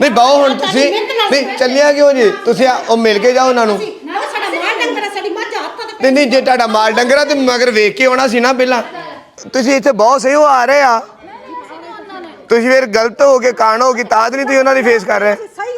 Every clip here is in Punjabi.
ਨਹੀਂ ਬਾਓ ਹੁਣ ਤੁਸੀਂ ਨਹੀਂ ਚੱਲਿਆ ਕਿਉਂ ਜੀ? ਤੁਸੀਂ ਆ- ਉਹ ਮਿਲ ਕੇ ਜਾਓ ਉਹਨਾਂ ਨੂੰ। ਨਾ ਸਾਡਾ ਮਾਲ ਡੰਗਰ ਆ, ਸਾਡੀ ਮੱਝ ਹੱਥਾਂ ਤੇ ਨਹੀਂ ਨਹੀਂ ਜੇ ਤੁਹਾਡਾ ਮਾਲ ਡੰਗਰਾ ਤੇ ਮਗਰ ਵੇਖ ਕੇ ਆਉਣਾ ਸੀ ਨਾ ਪਹਿਲਾਂ। ਤੁਸੀਂ ਇੱਥੇ ਬਹੁਤ ਸਹੀ ਉਹ ਆ ਰਹੇ ਆ। ਤੁਸੀਂ ਫਿਰ ਗਲਤ ਹੋ ਕੇ ਕਾਣ ਹੋ ਕੇ ਤਾਂ ਨਹੀਂ ਤੁਸੀਂ ਉਹਨਾਂ ਦੀ ਫੇਸ ਕਰ ਰਹੇ। ਸਹੀ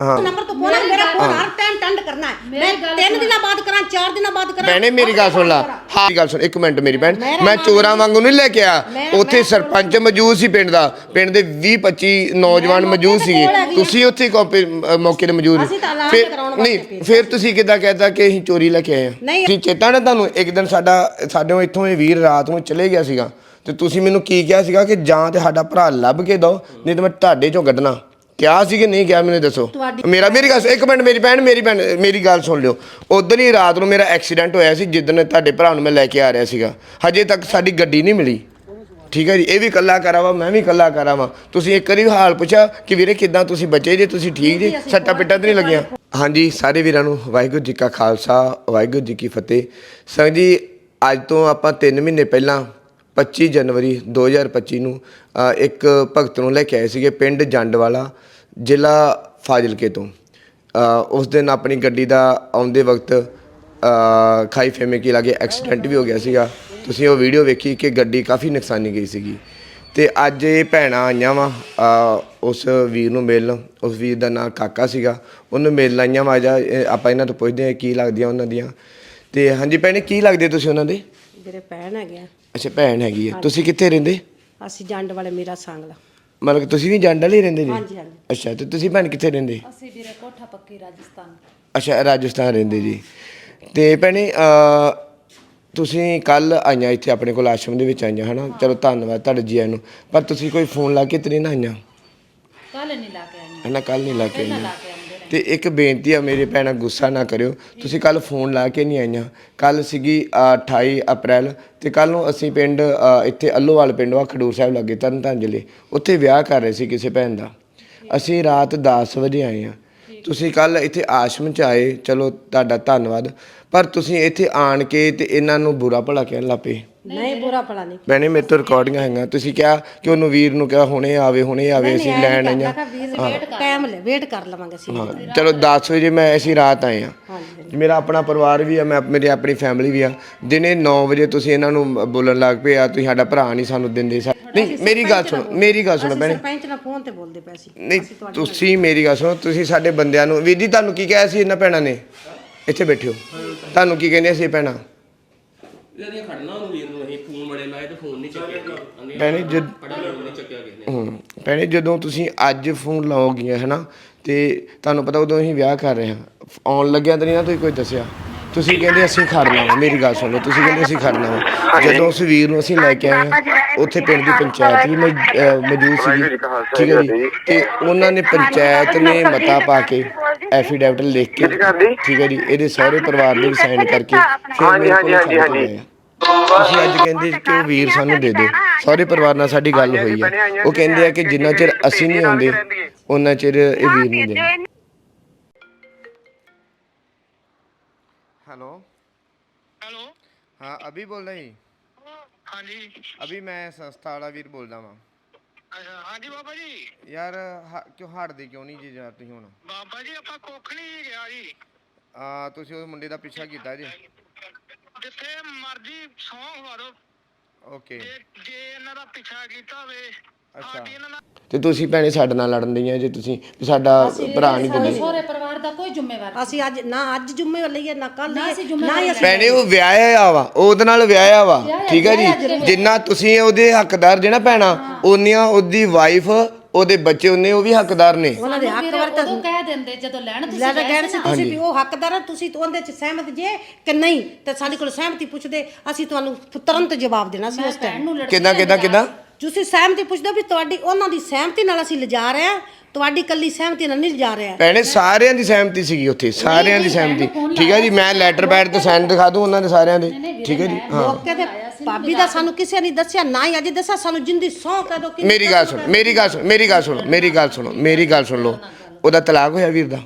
ਹੋ। ਨੰਬਰ ਤੋਂ ਫੋਨ ਮੇਰਾ ਫੋਨ ਹਰ ਟਾਈਮ ਟੰਡ ਕਰਨਾ ਹੈ। ਮੈਂ ਤਿੰਨ ਦਿਨਾਂ ਬਾਅਦ ਕਰਾਂ ਚਾਰ ਦਿਨਾਂ ਬਾਅਦ ਕਰਾਂ। ਭੈਣੇ ਮੇਰੀ ਗੱਲ ਸੁਣ ਲਾ। ਹਾਂ ਗੱਲ ਸੁਣ ਇੱਕ ਮਿੰਟ ਮੇਰੀ ਭੈਣ। ਮੈਂ ਚੋਰਾਂ ਵਾਂਗੂ ਨਹੀਂ ਲੈ ਕੇ ਆ ਉੱਥੇ ਸਰਪੰਚ ਮੌਜੂਦ ਸੀ ਪਿੰਡ ਦਾ। ਪਿੰਡ ਦੇ 20 25 ਨੌਜਵਾਨ ਮੌਜੂਦ ਸੀਗੇ। ਤੁਸੀਂ ਉੱਥੇ ਕਾਪੀ ਅ, ਮੌਕੇ ਤੇ ਮੌਜੂਦ ਅਸੀਂ ਤਾਂ ਐਲਾਨ ਫਿਰ ਕਰਾਉਣ ਵਾਸਤੇ ਨਹੀਂ ਫਿਰ ਤੁਸੀਂ ਕਿੱਦਾਂ ਕਹਿਤਾ ਕਿ ਅਸੀਂ ਚੋਰੀ ਲੈ ਕੇ ਆਏ ਆ? ਨਹੀਂ। ਕੀ ਚੇਤਾ ਨਾ ਤੁਹਾਨੂੰ ਇੱਕ ਦਿਨ ਸਾਡਾ ਸਾਡੇ ਇੱਥੋਂ ਇਹ ਵੀਰ ਰਾਤ ਨੂੰ ਚਲੇ ਗਿਆ ਸੀਗਾ। ਤੇ ਤੁਸੀਂ ਮੈਨੂੰ ਕੀ ਕਿਹਾ ਸੀਗਾ ਕਿ ਜਾਂ ਤੇ ਸਾਡਾ ਭਰਾ ਲੱਭ ਕੇ ਦਿਓ ਨਹੀਂ ਤਾਂ ਮੈਂ ਤੁਹਾਡੇ ਚੋਂ ਕੱਢਣਾ। ਕਿਹਾ ਸੀ ਕਿ ਨਹੀਂ ਕਿਹਾ ਮੈਨੂੰ ਦੱਸੋ। ਤੁਹਾਡੀ- ਮੇਰਾ ਮੇਰੀ ਗੱਲ ਸੁਣ- ਇੱਕ ਮਿੰਟ ਮੇਰੀ ਭੈਣ ਮੇਰੀ ਭੈਣ ਮੇਰੀ ਗੱਲ ਸੁਣ ਲਿਓ। ਉਦੋਂ ਹੀ ਰਾਤ ਨੂੰ ਮੇਰਾ ਐਕਸੀਡੈਂਟ ਹੋਇਆ ਸੀ ਜਿੱਦਣ ਤੁਹਾਡੇ ਭਰਾ ਨੂੰ ਮੈਂ ਲੈ ਕੇ ਆ ਰਿਹਾ ਸੀਗਾ। ਹਜੇ ਤੱਕ ਸਾਡੀ ਗੱਡੀ ਨਹੀਂ ਮਿਲੀ। ਠੀਕ ਹੈ ਜੀ? ਇਹ ਵੀ ਕੱਲਾ ਕਰਾ ਵਾ ਮੈਂ ਵੀ ਕੱਲਾ ਕਰਾ ਵਾ ਤੁਸੀਂ ਇੱਕ ਵਾਰੀ ਹਾਲ ਪੁੱਛਿਆ ਕਿ ਵੀਰੇ ਕਿਦਾਂ ਤੁਸੀਂ ਬਚੇ ਜੇ? ਤੁਸੀਂ ਠੀਕ ਜੀ? ਸੱਟਾ ਪਿੱਟਾਂ ਤੇ ਨਹੀਂ ਲੱਗੀਆਂ? ਹਾਂਜੀ ਸਾਰੇ ਵੀਰਾਂ ਨੂੰ ਵਾਹਿਗੁਰੂ ਜੀ ਕਾ ਖਾਲਸਾ ਵਾਹਿਗੁਰੂ ਜੀ ਕੀ ਫਤਿਹ। ਸੰਗ ਜੀ ਅੱਜ ਤੋਂ ਆਪਾਂ 3 ਮਹੀਨੇ ਪਹਿਲਾਂ 25 ਜਨਵਰੀ 2025 ਨੂੰ ਅ, ਇੱਕ ਭਗਤ ਨੂੰ ਲੈ ਕੇ ਆਏ ਸੀਗੇ ਪਿੰਡ ਜੰਡਵਾਲਾ। ਜ਼ਿਲ੍ਹਾ ਫਾਜ਼ਿਲਕੇ ਤੋਂ। ਉਸ ਦਿਨ ਆਪਣੀ ਗੱਡੀ ਦਾ ਆਉਂਦੇ ਵਕਤ ਖਾਈ ਫੇਮੇ ਕੀ ਲਾਗੇ ਐਕਸੀਡੈਂਟ ਵੀ ਹੋ ਗਿਆ ਸੀਗਾ। ਤੁਸੀਂ ਉਹ ਵੀਡੀਓ ਵੇਖੀ ਕਿ ਗੱਡੀ ਕਾਫੀ ਨੁਕਸਾਨੀ ਗਈ ਸੀਗੀ। ਤੇ ਅੱਜ ਇਹ ਭੈਣਾਂ ਆਈਆਂ ਵਾ ਉਸ ਵੀਰ ਨੂੰ ਮਿਲਣ। ਉਸ ਵੀਰ ਦਾ ਨਾਂ ਕਾਕਾ ਸੀਗਾ। ਉਹਨੂੰ ਮਿਲਣ ਆਈਆਂ ਵਾ ਜਾ ਆਪਾਂ ਇਹਨਾਂ ਤੋਂ ਪੁੱਛਦੇ ਹਾਂ ਕੀ ਲੱਗਦੀਆਂ ਉਹਨਾਂ ਦੀਆਂ। ਤੇ ਹਾਂਜੀ ਭੈਣੇ ਕੀ ਲੱਗਦੇ ਤੁਸੀਂ ਉਹਨਾਂ ਦੇ? ਮੇਰੇ ਭੈਣ ਹੈਗੇ ਆ। ਅੱਛਾ ਭੈਣ ਹੈਗੀ ਹੈ ਤੁਸੀਂ ਕਿੱਥੇ ਰਹਿੰਦੇ? ਅਸੀਂ ਜੰਡ ਵਾਲੇ ਮੇਰਾ ਸੰਗਲਾ। ਮਤਲਬ ਕਿ ਤੁਸੀਂ ਵੀ ਜੰਡਲ ਹੀ ਰਹਿੰਦੇ ਜੀ? ਹਾਂਜੀ, ਹਾਂਜੀ। ਅੱਛਾ ਤੇ ਤੁਸੀਂ ਭੈਣ ਕਿੱਥੇ ਰਹਿੰਦੇ? ਅਸੀਂ ਵੀਰੇ ਕੋਠਾ ਪੱਕੀ ਰਾਜਸਥਾਨ। ਅੱਛਾ ਰਾਜਸਥਾਨ ਰਹਿੰਦੇ ਜੀ। ਤੇ ਭੈਣੇ ਅ, ਤੁਸੀਂ ਕੱਲ ਆਈਆਂ ਇੱਥੇ ਆਪਣੇ ਕੋਲ ਆਸ਼ਰਮ ਦੇ ਵਿੱਚ ਆਈਆਂ ਹਨਾ? ਚਲੋ ਧੰਨਵਾਦ ਤੁਹਾਡੇ ਜੀ ਆਇਆਂ ਨੂੰ। ਪਰ ਤੁਸੀਂ ਕੋਈ ਫੋਨ ਲਾ ਕੇ ਤੇ ਨਹੀਂ ਨਾ ਆਈਆਂ? ਕੱਲ ਨਹੀਂ ਲਾ ਕੇ ਆਈ ਹਨਾ ਕੱਲ ਨਹੀਂ ਲਾ ਕੇ ਆਈਆਂ। ਤੇ ਇੱਕ ਬੇਨਤੀ ਆ ਮੇਰੇ ਭੈਣਾਂ ਗੁੱਸਾ ਨਾ ਕਰਿਓ। ਤੁਸੀਂ ਕੱਲ ਫੋਨ ਲਾ ਕੇ ਨਹੀਂ ਆਈਆਂ। ਕੱਲ ਸੀਗੀ ਅ, 28 ਅਪ੍ਰੈਲ ਤੇ ਕੱਲ ਨੂੰ ਅਸੀਂ ਪਿੰਡ ਅ, ਇੱਥੇ ਅੱਲੋਵਾਲ ਪਿੰਡ ਵਾ ਖਡੂਰ ਸਾਹਿਬ ਲੱਗੇ ਤਰਨਤਾਰਨ ਜ਼ਿਲ੍ਹੇ ਉੱਥੇ ਵਿਆਹ ਕਰ ਰਹੇ ਸੀ ਕਿਸੇ ਭੈਣ ਦਾ। ਅਸੀਂ ਰਾਤ 10 ਵਜੇ ਆਏ ਆ। ਤੁਸੀਂ ਕੱਲ ਇੱਥੇ ਆਸ਼ਰਮ ਚ ਆਏ। ਚਲੋ ਤੁਹਾਡਾ ਧੰਨਵਾਦ। ਪਰ ਤੁਸੀਂ ਇੱਥੇ ਆਣ ਕੇ ਤੇ ਇਹਨਾਂ ਨੂੰ ਬੁਰਾ ਭਲਾ ਕਹਿਣ ਲੱਪੇ ਨਹੀਂ ਬੁਰਾ ਭਲਾ ਨਹੀਂ ਭੈਣੇ ਮੇਰੇ ਤੋਂ ਰਿਕਾਰਡਿੰਗਾਂ ਹੈਗੀਆਂ। ਤੁਸੀਂ ਕਿਹਾ ਕਿ ਉਹਨੂੰ ਵੀਰ ਨੂੰ ਕਿਹਾ ਹੁਣੇ ਆਵੇ ਹੁਣੇ ਆਵੇ ਅਸੀਂ ਲੈਣ ਆਈਆਂ। ਟਾਈਮ ਲੈ ਵੇਟ ਕਰ ਲਵਾਂਗੇ ਅਸੀਂ। ਹਾਂ ਚਲੋ 10 ਵਜੇ ਮੈਂ ਅਸੀਂ ਰਾਤ ਆਏ ਆ ਮੇਰਾ ਆਪਣਾ ਪਰਿਵਾਰ ਵੀ ਆ ਮੈਂ ਮੇਰੀ ਆਪਣੀ ਫੈਮਿਲੀ ਵੀ ਆ। ਦਿਨੇ 9 ਵਜੇ ਤੁਸੀਂ ਇਹਨਾਂ ਨੂੰ ਬੋਲਣ ਲੱਗ ਪਏ ਆ ਤੁਸੀਂ ਸਾਡਾ ਭਰਾ ਨਹੀਂ ਸਾਨੂੰ ਦਿੰਦੇ। ਸਾ ਨਹੀਂ ਮੇਰੀ ਗੱਲ ਸੁਣੋ ਮੇਰੀ ਗੱਲ ਸੁਣੋ ਭੈਣੇ। ਸਰਪੰਚ ਨਾਲ ਫੋਨ ਤੇ ਬੋਲਦੇ ਪਏ ਸੀ। ਨਹੀਂ ਤੁਸੀਂ ਮੇਰੀ ਗੱਲ ਸੁਣੋ ਤੁਸੀਂ ਸਾਡੇ ਬੰਦਿਆਂ ਨੂੰ ਵੀਰ ਜੀ ਤੁਹਾਨੂੰ ਕੀ ਕਿਹਾ ਸੀ ਇਹਨਾਂ ਭੈਣਾਂ ਨੇ? ਇੱਥੇ ਬੈਠਿਓ। ਤੁਹਾਨੂੰ ਕੀ ਕਹਿੰਦੇ ਸੀ ਭੈਣਾਂ? ਇਹਦੇ ਖੜਨਾ ਉਹਨੂੰ ਵੀਰ ਨੂੰ ਅਸੀਂ ਫੋਨ ਬੜੇ ਲਾਏ ਤੇ ਫੋਨ ਨਹੀਂ ਚੱਕਿਆ ਉਹਨੇ ਭੈਣੇ ਜਦ ਫੜਾ ਫੋਨ ਨਹੀਂ ਚੱਕਿਆ ਕਿਸੇ ਨੇ। ਹੂੰ ਭੈਣੇ ਜਦੋਂ ਤੁਸੀਂ ਅੱਜ ਫੋਨ ਲਾਓਗੀਆਂ ਹੈ ਨਾ ਤੇ ਤੁਹਾਨੂੰ ਪਤਾ ਉਦੋਂ ਅਸੀਂ ਵਿਆਹ ਕਰ ਰਹੇ ਹਾਂ। ਆਉਣ ਲੱਗਿਆ ਤਾਂ ਨਹੀਂ ਨਾ ਤੁਸੀਂ ਕੋਈ ਦੱਸਿਆ। ਤੁਸੀਂ ਕਹਿੰਦੇ ਅਸੀਂ ਖੜਨਾ ਵਾ ਮੇਰੀ ਗੱਲ ਸੁਣੋ ਤੁਸੀਂ ਕਹਿੰਦੇ ਅਸੀਂ ਖੜਨਾ ਵਾ। ਜਦੋਂ ਉਸ ਵੀਰ ਨੂੰ ਅਸੀਂ ਲੈ ਕੇ ਆਏ ਹਾਂ, ਉੱਥੇ ਪਿੰਡ ਦੀ ਪੰਚਾਇਤ ਵੀ ਮੌਜ- ਅਹ ਮੌਜੂਦ ਸੀਗੀ ਠੀਕ ਹੈ ਜੀ। ਤੇ ਉਹਨਾਂ ਨੇ ਪੰਚਾਇਤ ਨੇ ਮਤਾ ਪਾ ਕੇ ਐਫੀਡੈਵਿਟ ਲਿਖ ਕੇ ਠੀਕ ਹੈ ਜੀ ਇਹਦੇ ਸਾਰੇ ਪਰਿਵਾਰ ਦੇ ਸਾਈਨ ਕਰਕੇ ਫਿਰ ਮੇਰੇ ਕੋਲ ਹਾਂਜੀ ਹਾਂਜੀ ਅਸੀਂ ਅੱਜ ਕਹਿੰਦੇ ਕਿ ਉਹ ਵੀਰ ਸਾਨੂੰ ਦੇ ਦਿਓ ਸਾਰੇ ਪਰਿਵਾਰ ਨਾਲ ਸਾਡੀ ਗੱਲ ਹੋਈ ਹੈ ਉਹ ਕਹਿੰਦੇ ਆ ਕਿ ਜਿੰਨਾ ਚਿਰ ਅਸੀਂ ਨਹੀਂ ਆਉਂਦੇ ਉਹਨਾਂ ਚਿਰ ਇਹ ਵੀਰ ਨਹੀਂ ਦੇਣਾ हेलो हेलो हाँ अभी बोल रही हाँ जी अभी मैं संस्था वाला वीर बोलदा वां अच्छा ਹਾਂਜੀ ਬਾਬਾ ਜੀ। ਯਾਰ ਹ- ਕਿਉਂ ਹਟਦੇ ਕਿਉਂ ਨਹੀਂ ਜੀ ਯਾਰ ਤੁਸੀਂ ਹੁਣ? ਬਾਬਾ ਜੀ ਆਪਾਂ ਕੁੱਖ ਨਹੀਂ ਗਿਆ ਜੀ। ਆ ਤੁਸੀਂ ਉਸ ਮੁੰਡੇ ਦਾ ਪਿੱਛਾ ਕੀਤਾ ਜੀ। ਜਿੱਥੇ ਮਰਜ਼ੀ ਸੌਂ ਖਵਾਰੋ ਓਕੇ। ਜੇ ਜੇ ਇਹਨਾਂ ਦਾ ਪਿੱਛਾ ਕੀਤਾ ਹੋਵੇ। ਤੇ ਤੁਸੀਂ ਭੈਣੇ ਸਾਡੇ ਨਾਲ ਲੜਨ ਦਈਆਂ ਜੇ ਤੁਸੀਂ ਵੀ ਸਾਡਾ ਭਰਾ ਨਹੀਂ ਦਿੰਦੇ। ਸਹੁਰੇ ਪਰਿਵਾਰ ਦਾ ਕੋਈ ਜ਼ਿੰਮੇਵਾਰ ਅਸੀਂ ਅੱਜ ਨਾ ਅੱਜ ਜੁੰਮੇ ਲਈਏ ਨਾ ਕੱਲ ਨਾ ਲਈਏ ਅਸੀਂ ਨਾ ਜ਼ਿੰਮੇਵਾਰੀ ਹੀ ਅਸੀਂ ਭੈਣੇ ਉਹ ਵਿਆਹਿਆ ਵਾ ਉਹਦੇ ਨਾਲ ਵਿਆਹਿਆ ਵਾ ਠੀਕ ਹੈ ਜੀ? ਜਿੰਨਾ ਤੁਸੀਂ ਉਹਦੇ ਹੱਕਦਾਰ ਜੇ ਨਾ ਭੈਣਾ ਉਨੀਆਂ ਉਹਦੀ ਵਾਈਫ ਉਹਦੇ ਬੱਚੇ ਉਹਨੇ ਉਹ ਵੀ ਹੱਕਦਾਰ ਨੇ। ਉਹਨਾਂ ਦੇ ਹੱਕ ਵੀਰੇ ਉਦੋਂ ਕਹਿ ਦਿੰਦੇ ਜਦੋਂ ਲੈਣ ਤੁਸੀਂ ਲੈ ਤਾਂ ਗਏ ਕਹਿਣ ਸੀ ਤੁਸੀਂ ਵੀ ਉਹ ਹੱਕਦਾਰ ਆ ਤੁਸੀਂ ਤਾਂ ਉਹਦੇ ਚ ਸਹਿਮਤ ਜੇ ਕਿ ਨਹੀਂ ਤੇ ਸਾਡੇ ਕੋਲ ਸਹਿਮਤੀ ਪੁੱਛਦੇ ਅਸੀਂ ਤੁਹਾਨੂੰ ਤੁਰੰਤ ਜਵਾਬ ਦੇਣਾ ਸੀ ਉਸ ਟਾਈਮ ਨੂੰ ਲੜਕੀ ਕਿਦਾਂ ਕਿਦਾਂ ਕਿਦਾਂ? ਤੁਸੀਂ ਸਹਿਮਤੀ ਪੁੱਛਦੇ ਹੋ ਵੀ ਤੁਹਾਡੀ ਉਹਨਾਂ ਦੀ ਸਹਿਮਤੀ ਨਾਲ ਅਸੀਂ ਲਿਜਾ ਰਹੇ ਹਾਂ ਤੁਹਾਡੀ ਕੱਲੀ ਸਹਿਮਤੀ ਨਾਲ ਨਹੀਂ ਲਿਜਾ ਰਹੇ। ਹਾਂ। ਭੈਣੇ ਸਾਰਿਆਂ ਦੀ ਸਹਿਮਤੀ ਸੀਗੀ ਉੱਥੇ ਸਾਰਿਆਂ ਦੀ ਸਹਿਮਤੀ। ਠੀਕ ਹੈ ਜੀ ਮੈਂ ਲੈਟਰ ਪੈਡ ਤੇ ਸਾਈਨ ਦਿਖਾ ਦੂੰ ਉਹਨਾਂ ਦੇ ਸਾਰਿਆਂ ਦੇ। ਠੀਕ ਹੈ ਜੀ ਹਾਂ। ਮੌਕੇ ਤੇ ਭਾਬੀ ਦਾ ਸਾਨੂੰ ਕਿਸੇ ਨੇ ਦੱਸਿਆ ਨਾ ਹੀ ਅੱਜ ਦੱਸਿਆ ਸਾਨੂੰ ਜਿੰਦੀ ਸੌ ਕਹਿ ਦੋ ਮੇਰੀ ਗੱਲ ਸੁਣ ਮੇਰੀ ਗੱਲ ਸੁਣ ਮੇਰੀ ਗੱਲ ਸੁਣੋ ਮੇਰੀ ਗੱਲ ਸੁਣੋ ਮੇਰੀ ਗੱਲ ਸੁਣ ਲਓ। ਉਹਦਾ ਤਲਾਕ ਹੋਇਆ ਵੀਰ ਦਾ।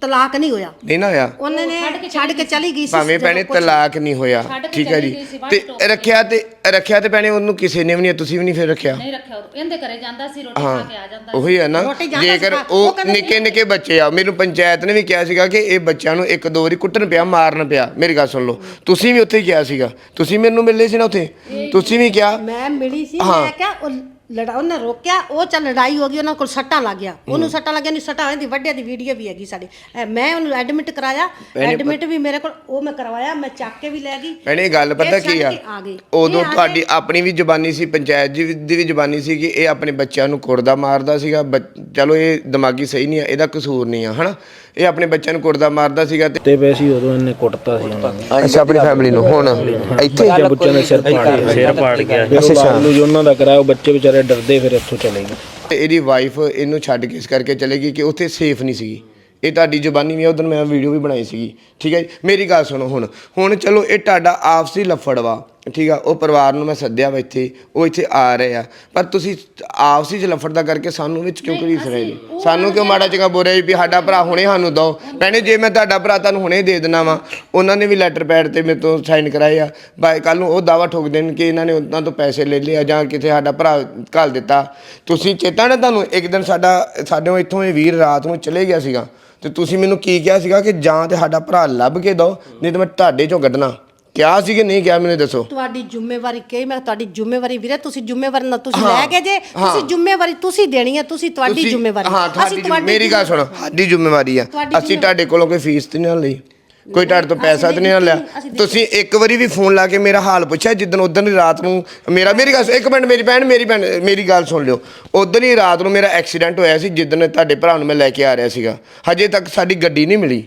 ਤਲਾਕ ਨਹੀਂ ਹੋਇਆ। ਨਹੀਂ ਨਾ ਹੋਇਆ। ਉਹਨੇ ਨੇ ਛੱਡ ਕੇ ਚਲੀ ਗਈ ਸੀ। ਭਾਵੇਂ ਭੈਣੇ ਤਲਾਕ ਨਹੀਂ ਹੋਇਆ। ਠੀਕ ਹੈ ਜੀ। ਤੇ। ਰੱਖਿਆ ਤੇ ਰੱਖਿਆ ਤੇ ਭੈਣੇ ਉਹਨੂੰ ਕਿਸੇ ਨੇ ਵੀ ਨਹੀਂ ਤੁਸੀਂ ਵੀ ਨਹੀਂ ਫਿਰ ਰੱਖਿਆ। ਨਹੀਂ ਰੱਖਿਆ ਉਹ ਇਹਦੇ ਘਰੇ ਜਾਂਦਾ ਸੀ ਰੋਟੀ ਖਾ ਕੇ ਆ ਜਾਂਦਾ ਸੀ। ਉਹੀ ਹੈ ਨਾ। ਜੇਕਰ ਉਹ ਨਿੱਕੇ ਨਿੱਕੇ ਬੱਚੇ ਆ ਮੈਨੂੰ ਪੰਚਾਇਤ ਨੇ ਵੀ ਕਿਹਾ ਸੀਗਾ ਕਿ ਇਹ ਬੱਚਿਆਂ ਨੂੰ ਇੱਕ ਦੋ ਵਾਰੀ ਕੁੱਟਣ ਪਿਆ ਮਾਰਨ ਪਿਆ। ਮੇਰੀ ਗੱਲ ਸੁਣ ਲਓ। ਤੁਸੀਂ ਵੀ ਉੱਥੇ ਕਿਹਾ ਸੀਗਾ। ਤੁਸੀਂ ਮੈਨੂੰ ਮਿਲੇ ਸੀ ਨਾ ਉੱਥੇ। ਤੁਸੀਂ ਵੀ ਕਿਹਾ। ਮੈਂ ਮਿਲੀ ਸੀ। ਮੈਂ ਕਿਹਾ ਉਹ ਲੜਾ ਉਹਨੇ ਰੋਕਿਆ ਉਹ ਚੱਲ ਲੜਾਈ ਹੋ ਗਈ ਉਹਨਾਂ ਕੋਲ ਸੱਟਾਂ ਲੱਗ ਗਿਆ। ਉਹਨੂੰ ਸੱਟਾਂ ਲੱਗਿਆ ਨਹੀਂ ਸੱਟਾਂ ਇਹਦੀ ਵੱਡਿਆਂ ਦੀ ਵੀਡੀਓ ਵੀ ਹੈਗੀ ਸਾਡੀ। ਐ ਮੈਂ ਉਹਨੂੰ ਐਡਮਿਟ ਕਰਾਇਆ ਐਡਮਿਟ ਵੀ ਮੇਰੇ ਕੋਲ ਉਹ ਮੈਂ ਕਰਵਾਇਆ ਮੈਂ ਚੱਕ ਕੇ ਵੀ ਲੈ ਗਈ। ਭੈਣੇ ਇਹ ਗੱਲ ਪਤਾ ਕੀ ਆ। ਉਦੋਂ ਤੁਹਾਡੀ ਆਪਣੀ ਵੀ ਜ਼ਬਾਨੀ ਸੀ ਪੰਚਾਇਤ ਜੀ ਦੀ ਵੀ ਜ਼ਬਾਨੀ ਸੀ ਕਿ ਇਹ ਆਪਣੇ ਬੱਚਿਆਂ ਨੂੰ ਕੁੜਦਾ ਮਾਰਦਾ ਸੀਗਾ। ਚਲੋ ਇਹ ਦਿਮਾਗੀ ਸਹੀ ਨਹੀਂ ਆ ਇਹਦਾ ਕਸੂਰ ਨਹੀਂ ਆ ਹਨਾ? ਇਹ ਆਪਣੇ ਬੱਚਿਆਂ ਨੂੰ ਕੁੜਦਾ ਮਾਰਦਾ ਸੀਗਾ ਤੇ ਵੈਸੇ ਹੀ ਉਦੋਂ ਇਹਨੇ ਕੁੱਟਤਾ ਸੀ ਅੱਛਾ ਆਪਣੀ ਫੈਮਿਲੀ ਨੂੰ ਹੁਣ? ਇੱਥੇ? ਬੱਚੇ ਬੱਚਿਆਂ ਦੇ ਸਿਰ ਪਾੜ ਗਿਆ ਸਿਰ ਪਾੜ ਗਿਆ। ਅੱਛਾ, ਉਹਨਾਂ ਦਾ ਕਰਾਇਆ ਉਹ ਬੱਚੇ ਵਿਚਾਰੇ ਡਰਦੇ ਫਿਰ ਇੱਥੋਂ ਚਲੇ ਗਏ। ਤੇ ਇਹਦੀ ਵਾਈਫ ਇਹਨੂੰ ਛੱਡ ਕੇ ਇਸ ਕਰਕੇ ਚਲੇ ਗਈ ਕਿ ਉੱਥੇ ਸੇਫ ਨਹੀਂ ਸੀਗੀ। ਇਹ ਤੁਹਾਡੀ ਜ਼ੁਬਾਨੀ ਵੀ ਉਦੋਂ ਮੈਂ ਵੀਡੀਓ ਵੀ ਬਣਾਈ ਸੀਗੀ। ਠੀਕ ਹੈ ਜੀ? ਮੇਰੀ ਗੱਲ ਸੁਣੋ ਹੁਣ। ਹੁਣ ਚਲੋ ਇਹ ਤੁਹਾਡਾ ਆਪਸੀ ਲਫੜ ਵਾ। ਠੀਕ ਆ ਉਹ ਪਰਿਵਾਰ ਨੂੰ ਮੈਂ ਸੱਦਿਆ ਵਾ ਇੱਥੇ ਉਹ ਇੱਥੇ ਆ ਰਹੇ ਆ। ਪਰ ਤੁਸੀਂ ਆਪਸੀ ਚ ਲਫੜ ਦਾ ਕਰਕੇ ਸਾਨੂੰ ਵਿੱਚ ਕਿਉਂ ਘੜੀਸ ਰਹੇ ਜੀ? ਸਾਨੂੰ ਕਿਉਂ ਮਾੜਾ ਚੰਗਾ ਬੋਲ ਰਹੇ ਵੀ ਸਾਡਾ ਭਰਾ ਹੁਣੇ ਸਾਨੂੰ ਦੋ ਭੈਣੇ ਜੇ ਮੈਂ ਤੁਹਾਡਾ ਭਰਾ ਤੁਹਾਨੂੰ ਹੁਣੇ ਦੇ ਦੇਣਾ ਵਾ ਉਹਨਾਂ ਨੇ ਵੀ ਲੈਟਰ ਪੈਡ ਤੇ ਮੇਰੇ ਤੋਂ ਸਾਈਨ ਕਰਾਏ ਆ। ਬਾਈ ਕੱਲ ਨੂੰ ਉਹ ਦਾਵਾ ਠੋਕ ਦੇਣ ਕਿ ਇਹਨਾਂ ਨੇ ਉਹਨਾਂ ਤੋਂ ਪੈਸੇ ਲੈ ਲਏ ਆ ਜਾਂ ਕਿਤੇ ਸਾਡਾ ਭਰਾ ਘੱਲ ਦਿੱਤਾ। ਤੁਸੀਂ ਚੇਤਾ ਨਾ ਤੁਹਾਨੂੰ ਇੱਕ ਦਿਨ ਸਾਡਾ ਸਾਡੇ ਇੱਥੋਂ ਇਹ ਵੀਰ ਰਾਤ ਨੂੰ ਚਲੇ ਗਿਆ ਸੀਗਾ ਤੇ ਤੁਸੀਂ ਮੈਨੂੰ ਕੀ ਕਿਹਾ ਸੀਗਾ ਕਿ ਜਾਂ ਤੇ ਸਾਡਾ ਭਰਾ ਲੱਭ ਕੇ ਦਿਓ ਨਹੀਂ ਤਾਂ ਮੈਂ ਤੁਹਾਡੇ ਚੋਂ ਕੱਢਣਾ। ਕਿਹਾ ਸੀ ਕਿ ਨਹੀਂ ਕਿਹਾ ਮੈਨੂੰ ਦੱਸੋ? ਤੁਹਾਡੀ ਜ਼ਿੰਮੇਵਾਰੀ ਕਹੀ ਮੈਂ ਤੁਹਾਡੀ ਜ਼ਿੰਮੇਵਾਰੀ ਵੀਰੇ ਤੁਸੀਂ ਜ਼ਿੰਮੇਵਾਰੀ ਨਾ ਤੁਸੀਂ ਲੈ ਕੇ ਜੇ ਤੁਸੀਂ ਜ਼ਿੰਮੇਵਾਰੀ ਤੁਸੀਂ ਦੇਣੀ ਹੈ ਤੁਸੀਂ ਤੁਹਾਡੀ ਜ਼ਿੰਮੇਵਾਰੀ। ਹਾਂ ਤੁਹਾਡੀ ਮੇਰੀ ਗੱਲ ਸੁਣੋ ਸਾਡੀ ਜ਼ਿੰਮੇਵਾਰੀ ਆ। ਅਸੀਂ ਤੁਹਾਡੇ ਕੋਲੋਂ ਕੋਈ ਫੀਸ ਤੇ ਨਹੀਂ ਲਈ। ਕੋਈ ਤੁਹਾਡੇ ਤੋਂ ਪੈਸਾ ਤੇ ਨਹੀਂ ਲਿਆ। ਤੁਸੀਂ ਇੱਕ ਵਾਰੀ ਵੀ ਫੋਨ ਲਾ ਕੇ ਮੇਰਾ ਹਾਲ ਪੁੱਛਿਆ ਜਿੱਦਣ ਉਦੋਂ ਦੀ ਰਾਤ ਨੂੰ ਮੇਰਾ ਮੇਰੀ ਗੱਲ ਇੱਕ ਮਿੰਟ ਮੇਰੀ ਭੈਣ ਮੇਰੀ ਭੈਣ ਮੇਰੀ ਗੱਲ ਸੁਣ ਲਿਓ। ਉਦੋਂ ਹੀ ਰਾਤ ਨੂੰ ਮੇਰਾ ਐਕਸੀਡੈਂਟ ਹੋਇਆ ਸੀ ਜਿੱਦਣ ਤੁਹਾਡੇ ਭਰਾ ਨੂੰ ਮੈਂ ਲੈ ਕੇ ਆ ਰਿਹਾ ਸੀਗਾ। ਹਜੇ ਤੱਕ ਸਾਡੀ ਗੱਡੀ ਨਹੀਂ ਮਿਲੀ।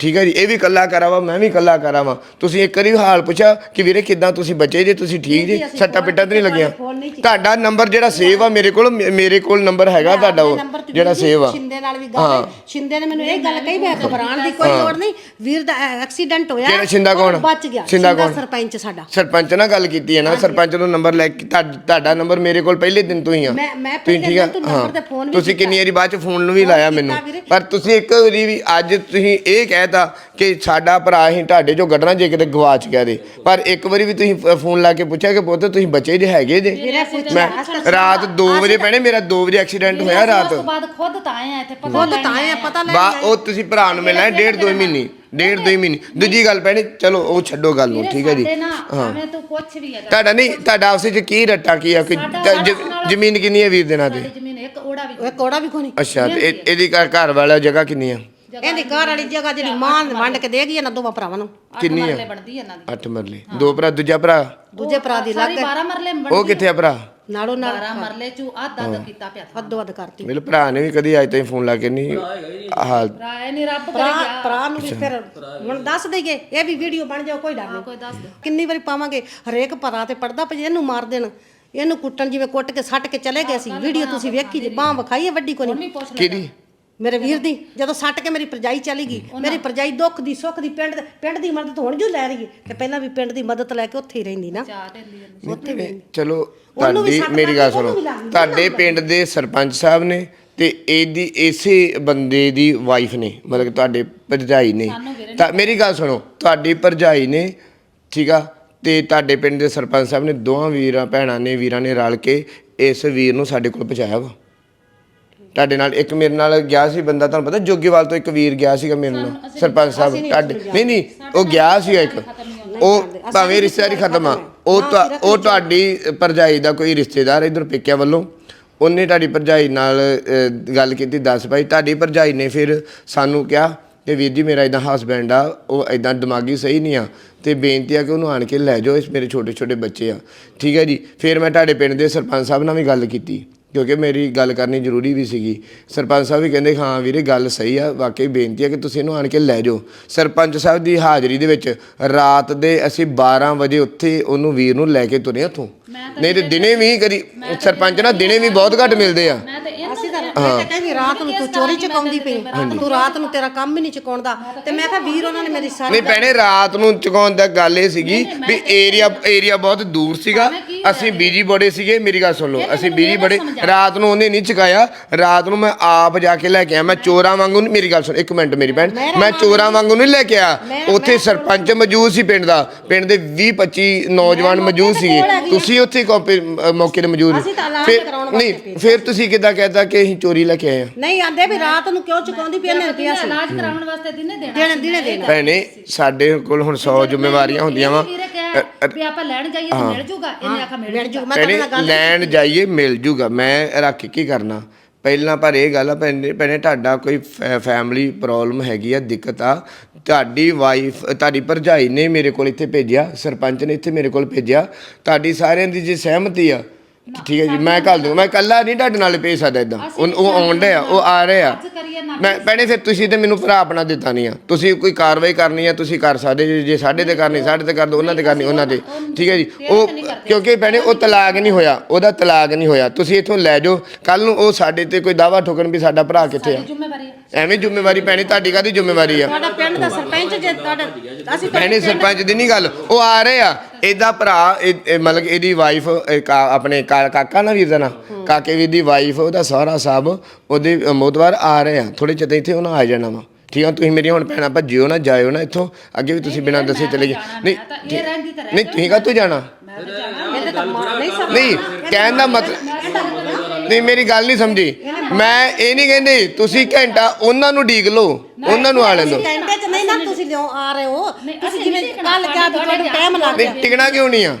ਠੀਕ ਹੈ ਜੀ ਇਹ ਵੀ ਕੱਲਾ ਕਰਾ ਵਾ ਮੈਂ ਵੀ ਕੱਲਾ ਕਰਾ ਵਾ ਤੁਸੀਂ ਇੱਕ ਵਾਰੀ ਹਾਲ ਪੁੱਛਿਆ ਕਿ ਵੀਰੇ ਕਿਦਾਂ ਤੁਸੀਂ ਬਚੇ ਜੇ ਤੁਸੀਂ ਠੀਕ ਜੀ? ਸੱਟਾ ਪਿੱਟਾ ਤੇ ਨਹੀਂ ਲੱਗੀਆਂ। ਤੁਹਾਡਾ ਨੰਬਰ ਜਿਹੜਾ ਸੇਵ ਆ ਮੇਰੇ ਕੋਲ ਮੇਰੇ ਕੋਲ ਨੰਬਰ ਹੈਗਾ ਤੁਹਾਡਾ ਉਹ ਜਿਹੜਾ ਸੇਵ ਆ। ਸ਼ਿੰਦੇ ਨਾਲ ਵੀ ਗੱਲ ਹੈ। ਸ਼ਿੰਦੇ ਨੇ ਮੈਨੂੰ ਇਹ ਗੱਲ ਕਹੀ ਮੈਂ ਘਬਰਾਉਣ ਦੀ ਕੋਈ ਲੋੜ ਨਹੀਂ। ਵੀਰ ਦਾ ਐਕਸੀਡੈਂਟ ਹੋਇਆ ਕਿਹੜਾ ਸ਼ਿੰਦਾ ਕੌਣ? ਉਹ ਬਚ ਗਿਆ ਸ਼ਿੰਦਾ ਕੌਣ? ਸਰਪੰਚ ਸਾਡਾ। ਸਰਪੰਚ ਨਾਲ ਗੱਲ ਕੀਤੀ ਹੈ ਨਾ ਸਰਪੰਚ ਨੂੰ ਨੰਬਰ ਲੈ ਕੇ ਤੁਹਾ- ਤੁਹਾਡਾ ਨੰਬਰ ਮੇਰੇ ਕੋਲ ਪਹਿਲੇ ਦਿਨ ਤੋਂ ਹੀ ਆ। ਮੈਂ- ਮੈਂ ਤੁਸੀਂ ਪਹਿਲੇ? ਦਿਨ ਤੋਂ ਨੰਬਰ ਤੇ ਫੋਨ ਵੀ ਤੁਸੀਂ ਕਿੰਨੀ ਵਾਰੀ ਬਾਅਦ ਚ ਫੋਨ ਨੂੰ ਵੀ ਲਾਇਆ ਮੈਨੂੰ। ਪਰ ਤੁਸੀਂ ਇੱਕ ਵਾਰੀ ਵੀ ਅੱਜ ਤੁਸੀਂ ਇਹ ਕਹਿਤਾ ਕਿ ਸਾਡਾ ਭਰਾ ਹੀ ਤੁਹਾਡੇ ਚੋਂ ਕੱਢਣਾ ਜੇ ਕਿਤੇ ਗਵਾਚ ਗਿਆ ਦੇ ਪਰ ਇੱਕ ਵਾਰੀ ਵੀ ਤੁਸੀਂ ਫ- ਫੋਨ ਲਾ ਕੇ ਪੁੱਛਿਆ ਕਿ ਪੁੱਤ ਤੁਸੀਂ ਬਚੇ ਜੇ ਹੈਗੇ ਜੇ? ਵੀਰੇ ਪੁੱਛਿਆ ਮੈਂ ਅਸੀਂ- ਰਾਤ 2 ਵਜੇ ਪੈਣੇ ਮੇਰਾ 2 ਵਜੇ ਐਕਸੀਡੈਂਟ ਹੋਇਆ ਰਾਤ। ਉਸ ਤੋਂ ਬਾਅਦ ਖੁਦ ਤਾਂ ਆਏ ਆ ਇੱਥੇ ਪਤਾ ਖੁਦ ਲੈਣ ਤਾਂ ਆਏ ਆ, ਆਏ ਆ। ਪਤਾ ਲੈ ਬਾ ਉਹ ਤੁਸੀਂ ਭਰਾ ਨੂੰ ਮਿਲਣਾ ਹੈ ਡੇਢ ਦੋ ਮਹੀਨੇ ਡੇਢ ਦੋ ਮਹੀਨੇ। ਦੂਜੀ ਗੱਲ ਪੈਣੀ ਚਲੋ ਉਹ ਛੱਡੋ ਗੱਲ ਨੂੰ ਠੀਕ ਹੈ ਜੀ। ਤੂੰ ਕੁਛ ਵੀ ਹੈਗਾ। ਤੁਹਾਡਾ ਨਹੀਂ ਤੁਹਾਡਾ ਆਪਸ ਵਿੱਚ ਕੀ ਰੱਟਾ ਕੀ ਆ ਕਿ ਜ- ਜ਼ਮੀਨ ਕਿੰਨੀ ਹੈ ਵੀਰ ਦੇ ਨਾਂ ਤੇ? ਸਾਡੀ ਜ਼ਮੀਨ ਇੱਕ ਓੜਾ ਵੀ ਇਹ ਕੋੜਾ ਵੀ ਕੋਣੀ ਅੱਛਾ ਤੇ ਇਹ- ਇਹਦੀ ਘਰ ਘਰ ਵਾਲਾ ਜਗ੍ਹਾ ਕਿੰਨੀ ਆ? ਇਹਦੀ ਘਰ ਵਾਲੀ ਜਗ੍ਹਾ ਜਿਹੜੀ ਮਾਂ ਨੇ ਵੰਡ ਕੇ ਦੇ ਗਈ ਇਹਨਾਂ ਦੋਵਾਂ ਭਰਾਵਾਂ ਨੂੰ। ਕਿੰਨੀ ਮਰਲੇ ਆ ਬਣਦੀ ਇਹਨਾਂ ਦੀ। 8 ਮਰਲੇ। ਦੋ ਭਰਾ ਦੂਜਾ ਭਰਾ? ਦੂਜੇ ਭਰਾ ਦੀ ਸਾਰੀ ਲੱਗ 12 ਮਰਲੇ ਬਣਦੀ ਉਹ ਕਿੱਥੇ ਆ ਭਰਾ? ਨਾਲੋਂ ਨਾਲ 12 ਮਰਲੇ ਚੋਂ ਅੱਧ ਅੱਧ ਕੀਤਾ ਪਿਆ ਥਾ। ਅੱਧੋ ਅੱਧ ਕਰਤੀ। ਮੇਰੇ ਭਰਾ ਨੇ ਵੀ ਕਦੀ ਅੱਜ ਤਾਈਂ ਫੋਨ ਲਾ ਕੇ ਨਹੀਂ ਹਾਲ। ਰਾਏ ਨਹੀਂ ਰੱਬ ਕਰੇ ਭਰਾ। ਭਰਾ ਨੂੰ ਵੀ ਫਿਰ ਹੁਣ ਦੱਸ ਦੇਈਏ ਇਹ ਵੀ ਵੀਡੀਓ ਬਣ ਜਾਓ ਕੋਈ ਡਰ ਨਹੀਂ। ਕੋਈ ਦੱਸ ਦੇ ਕਿੰਨੀ ਵਾਰੀ ਪਾਵਾਂਗੇ? ਹਰੇਕ ਭਰਾ ਤੇ ਪੜਦਾ ਪਈ ਇਹਨੂੰ ਮਾਰ ਦੇਣ। ਇਹਨੂੰ ਕੁੱਟਣ ਜਿਵੇਂ ਕੁੱਟ ਕੇ ਸੱਟ ਕੇ ਚਲੇ ਗਏ ਸੀ। ਵੀਡੀਓ ਤੁਸੀਂ ਵੇਖੀ ਜੇ ਬਾਹ ਵਿਖਾਈ ਹੈ ਵੱਡੀ ਪੁੱਛ ਲੈ ਕਿਹਦੀ ਮੇਰੇ ਵੀਰ ਦੀ ਜਦੋਂ ਸੱਟ ਕੇ ਮੇਰੀ ਪਰਜਾਈ ਚਲੀ ਗਈ ਮੇਰੀ ਪਰਜਾਈ ਦੁੱਖ ਦੀ ਸੁੱਖ ਦੀ ਪਿੰਡ ਦੇ- ਪਿੰਡ ਦੀ ਮਦਦ ਹੁਣ ਜੋ ਲੈ ਰਹੀ ਹੈ ਤੇ ਪਹਿਲਾਂ ਵੀ ਪਿੰਡ ਦੀ ਮਦਦ ਲੈ ਕੇ ਉੱਥੇ ਹੀ ਰਹਿੰਦੀ ਨਾ। ਉੱਥੇ ਵੀ ਚਲੋ ਉਹਨੂੰ ਵੀ ਤੁਹਾਡੀ ਸੱਟ ਮੇਰੀ ਗੱਲ ਲੱਗ ਸੁਣੋ। ਉਹਨੂੰ ਵੀ ਲੱਗ ਗਈ, ਤੁਹਾਡੇ ਪਿੰਡ ਦੇ ਸਰਪੰਚ ਸਾਹਿਬ ਨੇ ਤੇ ਇਹਦੀ ਇਸੇ ਬੰਦੇ ਦੀ ਵਾਈਫ ਨੇ ਮਤਲਬ ਕਿ ਤੁਹਾਡੇ ਭਰਜਾਈ ਨੇ। ਤਾਂ ਮੇਰੀ ਗੱਲ ਸੁਣੋ ਤੁਹਾਡੀ ਭਰਜਾਈ ਨੇ ਠੀਕ ਆ ਤੇ ਤੁਹਾਡੇ ਪਿੰਡ ਦੇ ਸਰਪੰਚ ਸਾਹਿਬ ਨੇ ਦੋਹਾਂ ਵੀਰਾਂ ਭੈਣਾਂ ਨੇ ਵੀਰਾਂ ਨੇ ਰਲ ਕੇ ਇਸ ਵੀਰ ਨੂੰ ਸਾਡੇ ਕੋਲ ਪਹੁੰਚਾਇਆ ਵਾ। ਤੁਹਾਡੇ ਨਾਲ ਇੱਕ ਮੇਰੇ ਨਾਲ ਗਿਆ ਸੀ ਬੰਦਾ ਤੁਹਾਨੂੰ ਪਤਾ ਜੋਗੀਵਾਲ ਤੋਂ ਇੱਕ ਵੀਰ ਗਿਆ ਸੀਗਾ ਮੇਰੇ ਨਾਲ ਸਰਪੰਚ ਸਾਹਿਬ ਤੁਹਾਡੇ ਨਹੀਂ ਨਹੀਂ ਉਹ ਗਿਆ ਸੀ ਇੱਕ। ਉਹ ਭਾਵੇਂ ਰਿਸ਼ਤੇਦਾਰੀ ਖਤਮ ਆ ਉਹ ਤੁਹਾ- ਉਹ ਤੁਹਾਡੀ ਭਰਜਾਈ ਦਾ ਕੋਈ ਰਿਸ਼ਤੇਦਾਰ ਇਧਰ ਪੇਕਿਆਂ ਵੱਲੋਂ। ਉਹਨੇ ਤੁਹਾਡੀ ਭਰਜਾਈ ਨਾਲ ਅ, ਗੱਲ ਕੀਤੀ ਦੱਸ ਭਾਈ ਤੁਹਾਡੀ ਭਰਜਾਈ ਨੇ ਫਿਰ ਸਾਨੂੰ ਕਿਹਾ ਕਿ ਵੀਰ ਜੀ ਮੇਰਾ ਇਦਾਂ ਹਸਬੈਂਡ ਆ ਉਹ ਇਦਾਂ ਦਿਮਾਗੀ ਸਹੀ ਨਹੀਂ ਆ ਤੇ ਬੇਨਤੀ ਆ ਕਿ ਉਹਨੂੰ ਆਣ ਕੇ ਲੈ ਜਾਓ ਇਸ ਮੇਰੇ ਛੋਟੇ ਛੋਟੇ ਬੱਚੇ ਆ। ਠੀਕ ਹੈ ਜੀ ਫਿਰ ਮੈਂ ਤੁਹਾਡੇ ਪਿੰਡ ਦੇ ਸਰਪੰਚ ਸਾਹਿਬ ਨਾਲ ਵੀ ਗੱਲ ਕੀਤੀ। ਕਿਉਂਕਿ ਮੇਰੀ ਗੱਲ ਕਰਨੀ ਜ਼ਰੂਰੀ ਵੀ ਸੀਗੀ। ਸਰਪੰਚ ਸਾਹਿਬ ਵੀ ਕਹਿੰਦੇ ਹਾਂ ਵੀਰੇ ਗੱਲ ਸਹੀ ਆ। ਵਾਕਈ ਬੇਨਤੀ ਆ ਕਿ ਤੁਸੀਂ ਇਹਨੂੰ ਆਣ ਕੇ ਲੈ ਜਾਓ। ਸਰਪੰਚ ਸਾਹਿਬ ਦੀ ਹਾਜ਼ਰੀ ਦੇ ਵਿੱਚ ਰਾਤ ਦੇ ਅਸੀਂ 12 ਵਜੇ ਉੱਥੇ ਉਹਨੂੰ ਵੀਰ ਨੂੰ ਲੈ ਕੇ ਤੁਰੇ ਉੱਥੋਂ। ਨਹੀਂ ਤੇ ਦਿਨੇ ਵੀ ਕਦੀ ਸਰਪੰਚ ਨਾ ਦਿਨੇ ਵੀ ਬਹੁਤ ਘੱਟ ਮਿਲਦੇ ਆ। ਮੈਂ ਤੇ ਮੈਂ ਕਹਿੰਦੀ ਰਾਤ ਨੂੰ ਤੂੰ ਚੋਰੀ ਚਕਾਉਂਦੀ ਪਈ ਤੂੰ ਰਾਤ ਨੂੰ ਤੇਰਾ ਕੰਮ ਹੀ ਨਹੀਂ ਚਕਾਉਂਦਾ। ਤੇ ਮੈਂ ਕਿਹਾ ਵੀਰ ਉਹਨਾਂ ਨੇ ਮੇਰੀ ਸਾਰੀ ਨਹੀਂ ਭੈਣੇ ਰਾਤ ਨੂੰ ਚੁਕਾਉਣ ਦਾ ਗੱਲ ਇਹ ਸੀਗੀ ਵੀ ਏਰੀਆ ਏਰੀਆ ਬਹੁਤ ਦੂਰ ਸੀਗਾ। ਅਸੀਂ ਬੀਜੀ ਬੜੇ ਸੀਗੇ ਮੇਰੀ ਗੱਲ ਸੁਣ ਲਓ। ਅਸੀਂ ਬੀਜੀ ਬੜੇ। ਰਾਤ ਨੂੰ ਉਹਨੇ ਨਹੀਂ ਚਕਾਇਆ। ਰਾਤ ਨੂੰ ਮੈਂ ਆਪ ਜਾ ਕੇ ਲੈ ਕੇ ਆਇਆ। ਮੈਂ ਚੋਰਾਂ ਵਾਂਗੂ ਨਹੀਂ ਮੇਰੀ ਗੱਲ ਸੁਣ ਇੱਕ ਮਿੰਟ ਮੇਰੀ ਭੈਣ। ਮੈਂ ਚੋਰਾਂ ਵਾਂਗੂ ਨਹੀਂ ਲੈ ਕੇ ਆਇਆ। ਉੱਥੇ ਸਰਪੰਚ ਮੌਜੂਦ ਸੀ ਪਿੰਡ ਦਾ। ਪਿੰਡ ਦੇ 20 25 ਨੌਜਵਾਨ ਮੌਜੂਦ ਸੀਗੇ। ਤੁਸੀਂ ਉੱਥੇ ਕਾਪੀ ਮੌਕੇ ਤੇ ਮੌਜੂਦ ਅਸੀਂ ਤਾਂ ਐਲਾਨ ਫਿਰ ਕਰਾਉਣ ਵਾਸਤੇ ਨਹੀਂ। ਫਿਰ ਤੁਸੀਂ ਕਿੱਦਾਂ ਕਹਿਤਾ ਕਿ ਅਸੀਂ ਚੋਰੀ ਲੈ ਕੇ ਆਏ ਆ। ਨਹੀਂ ਆਂਦੇ ਵੀ ਰਾਤ ਨੂੰ ਕਿਉਂ ਚੁਕਾਉਂਦੀ ਪਈ ਇਹਨੇ ਰੁਪਿਆ ਸੀ? ਇਲਾਜ ਕਰਾਉਣ ਵਾਸਤੇ ਦਿਨੇ ਦੇਣਾ ਦਿਨੇ- ਦੇਣਾ। ਭੈਣੇ ਸਾਡੇ ਕੋਲ ਹੁਣ 100 ਜ਼ਿੰਮੇਵਾਰੀਆਂ ਹੁੰਦੀਆਂ ਵਾ। ਵੀਰੇ ਕਿਹਾ ਵੀ ਆਪਾਂ ਲੈਣ ਜਾਈਏ ਤਾਂ ਮਿਲ ਜੂਗਾ ਇਹਨੇ ਆਖਾ ਮਿਲ ਜੂਗਾ। ਮੈਂ ਭੈਣੇ ਲੈਣ ਜਾਈਏ ਮਿਲ ਜੂਗਾ। ਮੈਂ ਰੱਖ ਕੇ ਕੀ ਕਰਨਾ? ਪਹਿਲਾਂ ਪਰ ਇਹ ਗੱਲ ਆ ਭੈਣੇ ਭੈਣੇ ਤੁਹਾਡਾ ਕੋਈ ਫੈਮਿਲੀ ਪ੍ਰੋਬਲਮ ਹੈਗੀ ਆ ਦਿੱਕਤ ਆ। ਤੁਹਾਡੀ ਵਾਈਫ ਤੁਹਾਡੀ ਭਰਜਾਈ ਨੇ ਮੇਰੇ ਕੋਲ ਇੱਥੇ ਭੇਜਿਆ ਸਰਪੰਚ ਨੇ ਇੱਥੇ ਮੇਰੇ ਕੋਲ ਭੇਜਿਆ। ਤੁਹਾਡੀ ਸਾਰਿਆਂ ਦੀ ਜੇ ਸਹਿਮਤੀ ਆ ਠੀਕ ਹੈ ਜੀ ਮੈਂ ਕੱਲ ਦੂੰ ਮੈਂ ਕੱਲਾ ਨਹੀਂ ਤੁਹਾਡੇ ਨਾਲ ਭੇਜ ਸਕਦਾ ਇਦਾਂ। ਉਹ ਆਉਣ ਡਿਆ ਉਹ ਆ ਰਹੇ ਆ। ਮੈਂ ਭੈਣੇ ਫਿਰ ਤੁਸੀਂ ਤੇ ਮੈਨੂੰ ਭਰਾ ਆਪਣਾ ਦਿੱਤਾ ਨਹੀਂ ਆ। ਤੁਸੀਂ ਕੋਈ ਕਾਰਵਾਈ ਕਰਨੀ ਆ ਤੁਸੀਂ ਕਰ ਸਕਦੇ ਜੇ- ਜੇ ਸਾਡੇ ਤੇ ਕਰਨੀ ਸਾਡੇ ਤੇ ਕਰ ਦੋ ਉਹਨਾਂ ਤੇ ਕਰਨੀ ਉਹਨਾਂ ਤੇ ਠੀਕ ਹੈ ਜੀ ਉਹ ਕਿਉਂਕਿ ਭੈਣੇ ਉਹ ਤਲਾਕ ਨਹੀਂ ਹੋਇਆ ਉਹਦਾ ਤਲਾਕ ਨਹੀਂ ਹੋਇਆ। ਤੁਸੀਂ ਇੱਥੋਂ ਲੈ ਜਾਓ ਕੱਲ ਨੂੰ ਉਹ ਸਾਡੇ ਤੇ ਕੋਈ ਦਾਵਾ ਠੋਕਣ ਵੀ ਸਾਡਾ ਭਰਾ ਕਿੱਥੇ ਆ? ਐਵੇਂ ਜ਼ਿੰਮੇਵਾਰੀ ਪੈਣੀ ਤੁਹਾਡੀ ਕਾਦੀ ਜ਼ਿੰਮੇਵਾਰੀ ਆ? ਤੁਹਾਡਾ ਪਿੰਡ ਦਾ ਸਰਪੰਚ ਜੇ ਤੁਹਾਡਾ ਅਸੀਂ ਤੁਹਾਡੇ ਭੈਣੇ ਸਰਪੰਚ ਦੀ ਨਹੀਂ ਗੱਲ ਉਹ ਆ ਰਹੇ ਆ। ਇਹਦਾ ਭਰਾ ਇਹ- ਇਹ ਮਤਲਬ ਕਿ ਇਹਦੀ ਵਾਈਫ ਆਪਣੇ ਕਾ- ਕਾਕਾ ਨਾ ਵੀਰ ਦਾ ਨਾ ਕਾਕੇ ਵੀਰ ਦੀ ਵਾਈਫ ਉਹਦਾ ਸਹੁਰਾ ਸਾਹਿਬ ਉਹਦੇ ਮੋਦਵਾਰ ਆ ਰਹੇ ਆ। ਥੋੜੇ ਚਿਰ ਇੱਥੇ ਉਹਨਾਂ ਆ ਜਾਣਾ ਵਾ। ਠੀਕ ਆ ਤੁਸੀਂ ਮੇਰੀ ਹੁਣ ਭੈਣਾਂ ਭੱਜਿਓ ਨਾ ਜਾਇਓ ਨਾ ਇੱਥੋਂ ਅੱਗੇ ਵੀ ਤੁਸੀਂ ਬਿਨਾਂ ਦੱਸੇ ਚਲੇ ਗਏ। ਨਹੀਂ ਨਹੀਂ ਤੁਸੀਂ ਕਾਹਤੋਂ ਜਾਣਾ? ਇਹਦੇ ਤਾਂ ਮਾਂ ਨਹੀਂ ਸਭ ਨਹੀਂ ਕਹਿਣ ਦਾ ਮਤਲਬ ਨਹੀਂ ਮੇਰੀ ਗੱਲ ਨਹੀਂ ਸਮਝੀ। ਮੈਂ ਇਹ ਨਹੀਂ ਕਹਿੰਦੇ ਤੁਸੀਂ ਘੰਟਾ ਉਹਨਾਂ ਨੂੰ ਢੀਕ ਲਓ ਉਹਨਾਂ ਨੂੰ ਆ ਲੈਣ ਦਿਓ ਘੰਟੇ ਚ ਨਹੀਂ ਨਾ ਤੁਸੀਂ ਲਿਓ ਆ ਰਹੇ ਹੋ। ਤੁਸੀਂ ਅਸੀਂ ਜਿਵੇਂ ਕੱਲ ਕਿਹਾ ਵੀ ਤੁਹਾਨੂੰ ਟਾਈਮ ਲੱਗ ਗਿਆ। ਨਹੀਂ ਟਿਕਣਾ ਕਿਉਂ ਨਹੀਂ ਆ?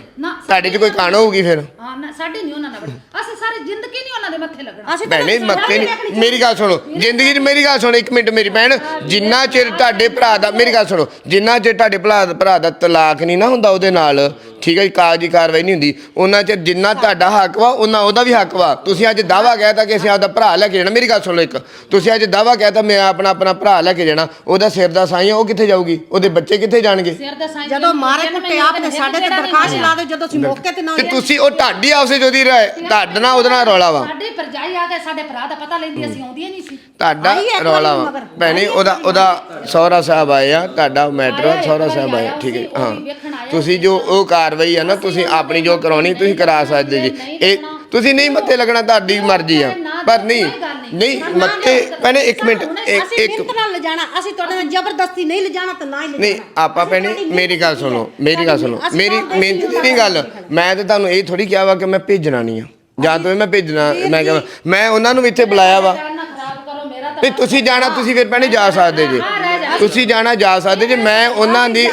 ਤੁਹਾਡੇ 'ਚ ਕੋਈ ਕਾਣ ਹੋਊਗੀ ਫਿਰ? ਹਾਂ ਨਾ ਸਾਡੇ ਨਹੀਂ ਉਹਨਾਂ ਨਾਲ ਬੜੀ ਅਸੀਂ ਸਾਰੀ ਜ਼ਿੰਦਗੀ ਨਹੀਂ ਉਹਨਾਂ ਦੇ ਮੱਥੇ ਲੱਗਣਾ। ਅਸੀਂ ਤਾਂ ਭੈਣੇ ਮੱਤੇ ਨਹੀਂ ਮੇਰੀ ਗੱਲ ਸੁਣੋ ਜ਼ਿੰਦਗੀ 'ਚ ਮੇਰੀ ਗੱਲ ਸੁਣੋ ਇੱਕ ਮਿੰਟ ਮੇਰੀ ਭੈਣ ਜਿੰਨਾ ਚਿਰ ਤੁਹਾਡੇ ਭਰਾ ਦਾ ਮੇਰੀ ਗੱਲ ਸੁਣੋ ਜਿੰਨਾ ਚਿਰ ਤੁਹਾਡੇ ਭਰਾ ਭਰਾ ਦਾ ਤਲਾਕ ਨਹੀਂ ਨਾ ਹੁੰਦਾ ਉਹਦੇ ਨਾਲ ਠੀਕ ਹੈ ਜੀ ਕਾਗਜ਼ੀ ਕਾਰਵਾਈ ਨਹੀਂ ਹੁੰਦੀ। ਉਹਨਾਂ ਚਿਰ ਜਿੰਨਾ ਤੁਹਾਡਾ ਹੱਕ ਵਾ ਉਹਨਾਂ ਉਹਦਾ ਵੀ ਹੱਕ ਵਾ। ਤੁਸੀਂ ਅੱਜ ਦਾਵਾ ਕਹਿਤਾ ਕਿ ਅਸੀਂ ਆਪਦਾ ਭਰਾ ਲੈ ਕੇ ਜਾਣਾ। ਮੇਰੀ ਗੱਲ ਸੁਣ ਲਓ ਇੱਕ। ਤੁਸੀਂ ਅੱਜ ਦਾਵਾ ਕਹਿਤਾ ਮੈਂ ਆਪਣਾ ਆਪਣਾ ਭਰਾ ਲੈ ਕੇ ਜਾਣਾ। ਉਹਦਾ ਸਿਰ ਦਾ ਸਾਈਂ ਉਹ ਕਿੱਥੇ ਜਾਊਗੀ? ਉਹਦੇ ਬੱਚੇ ਕਿੱਥੇ ਜਾਣਗੇ? ਜਦੋਂ ਮਾਰੇ ਕੁੱਟੇ ਆਪ ਨੇ ਸਾਡੇ ਤੇ ਦਰਖਾਸਤ ਲਾ ਦਿਓ ਜਦੋਂ ਅਸੀਂ ਮੌਕੇ ਤੇ ਨਾ ਤੇ ਤੁਸੀਂ ਉਹ ਢਾਡੀ ਆਪਸੇ ਜੋਦੀ ਤੁਹਾਡਾ ਨਾਲ ਉਹਦੇ ਨਾਲ ਰੌਲਾ ਵਾ। ਸਾਡੇ ਪਰਜਾਈ ਆ ਕੇ ਸਾਡੇ ਭਰਾ ਦਾ ਪਤਾ ਲੈਂਦੀ ਅਸੀਂ ਆਉਂਦੀਆਂ ਨਹੀਂ ਸੀ। ਤੁਹਾਡਾ ਰੌਲਾ ਵਾ। ਭੈਣੇ ਉਹਦਾ ਉਹਦਾ ਸਹੁਰਾ ਸਾਹਿਬ ਆਏ ਆ ਤੁਹਾਡਾ ਮੈਟਰ ਸਹੁਰਾ ਸਾਹਿਬ ਆਇਆ ਆਇਆ ਠੀਕ ਹੈ ਹਾਂ। ਤੁਸੀਂ ਜੋ ਉਹ ਕਾਰਵਾਈ ਆ ਨਾ ਤੁਸੀਂ ਆਪਣੀ ਜੋ ਕਰਾਉਣੀ ਤੁਸੀਂ ਕਰਾ ਸਕਦੇ ਜੀ। ਇਹ ਤੁਸੀਂ ਨਹੀਂ ਮੱਥੇ ਲੱਗਣਾ ਤੁਹਾਡੀ ਮਰਜ਼ੀ ਆ। ਪਰ ਨਹੀਂ ਨਹੀਂ। ਮੱਥੇ ਭੈਣੇ ਇੱਕ ਮਿੰਟ ਇੱਕ ਇੱਕ ਮਿੰਤ ਨਾਲ ਲਿਜਾਣਾ ਅਸੀਂ ਤੁਹਾਡੇ ਨਾਲ ਜ਼ਬਰਦਸਤੀ ਨਹੀਂ ਲਿਜਾਣਾ ਤਾਂ ਨਾ ਹੀ ਲਿਜਾਣਾ। ਨਹੀਂ ਆਪਾਂ ਭੈਣੇ ਮੇਰੀ ਗੱਲ ਸੁਣੋ ਮੇਰੀ ਗੱਲ ਸੁਣੋ ਮੇਰੀ ਮਿਹਨਤ ਦੀ ਨਹੀਂ ਗੱਲ ਮੈਂ ਤੇ ਤੁਹਾਨੂੰ ਇਹ ਥੋੜੀ ਕਿਹਾ ਵਾ ਕਿ ਮੈਂ ਭੇਜਣਾ ਨਹੀਂ ਆ। ਜਾਂ ਤਾਂ ਮੈਂ ਭੇਜਣਾ ਮੈਂ ਕਿਹਾ ਮੈਂ ਉਹਨਾਂ ਨੂੰ ਵੀ ਇੱਥੇ ਬੁਲਾਇਆ ਵਾ। ਨਹੀਂ ਤੁਸੀਂ ਜਾਣਾ ਤੁਸੀਂ ਫਿਰ ਭੈਣੇ ਜਾ ਸਕਦੇ ਜੀ। ਤੁਸੀਂ ਜਾਣਾ ਜਾ ਸਕਦੇ ਜੇ ਮੈਂ ਉਹਨਾਂ ਦੀ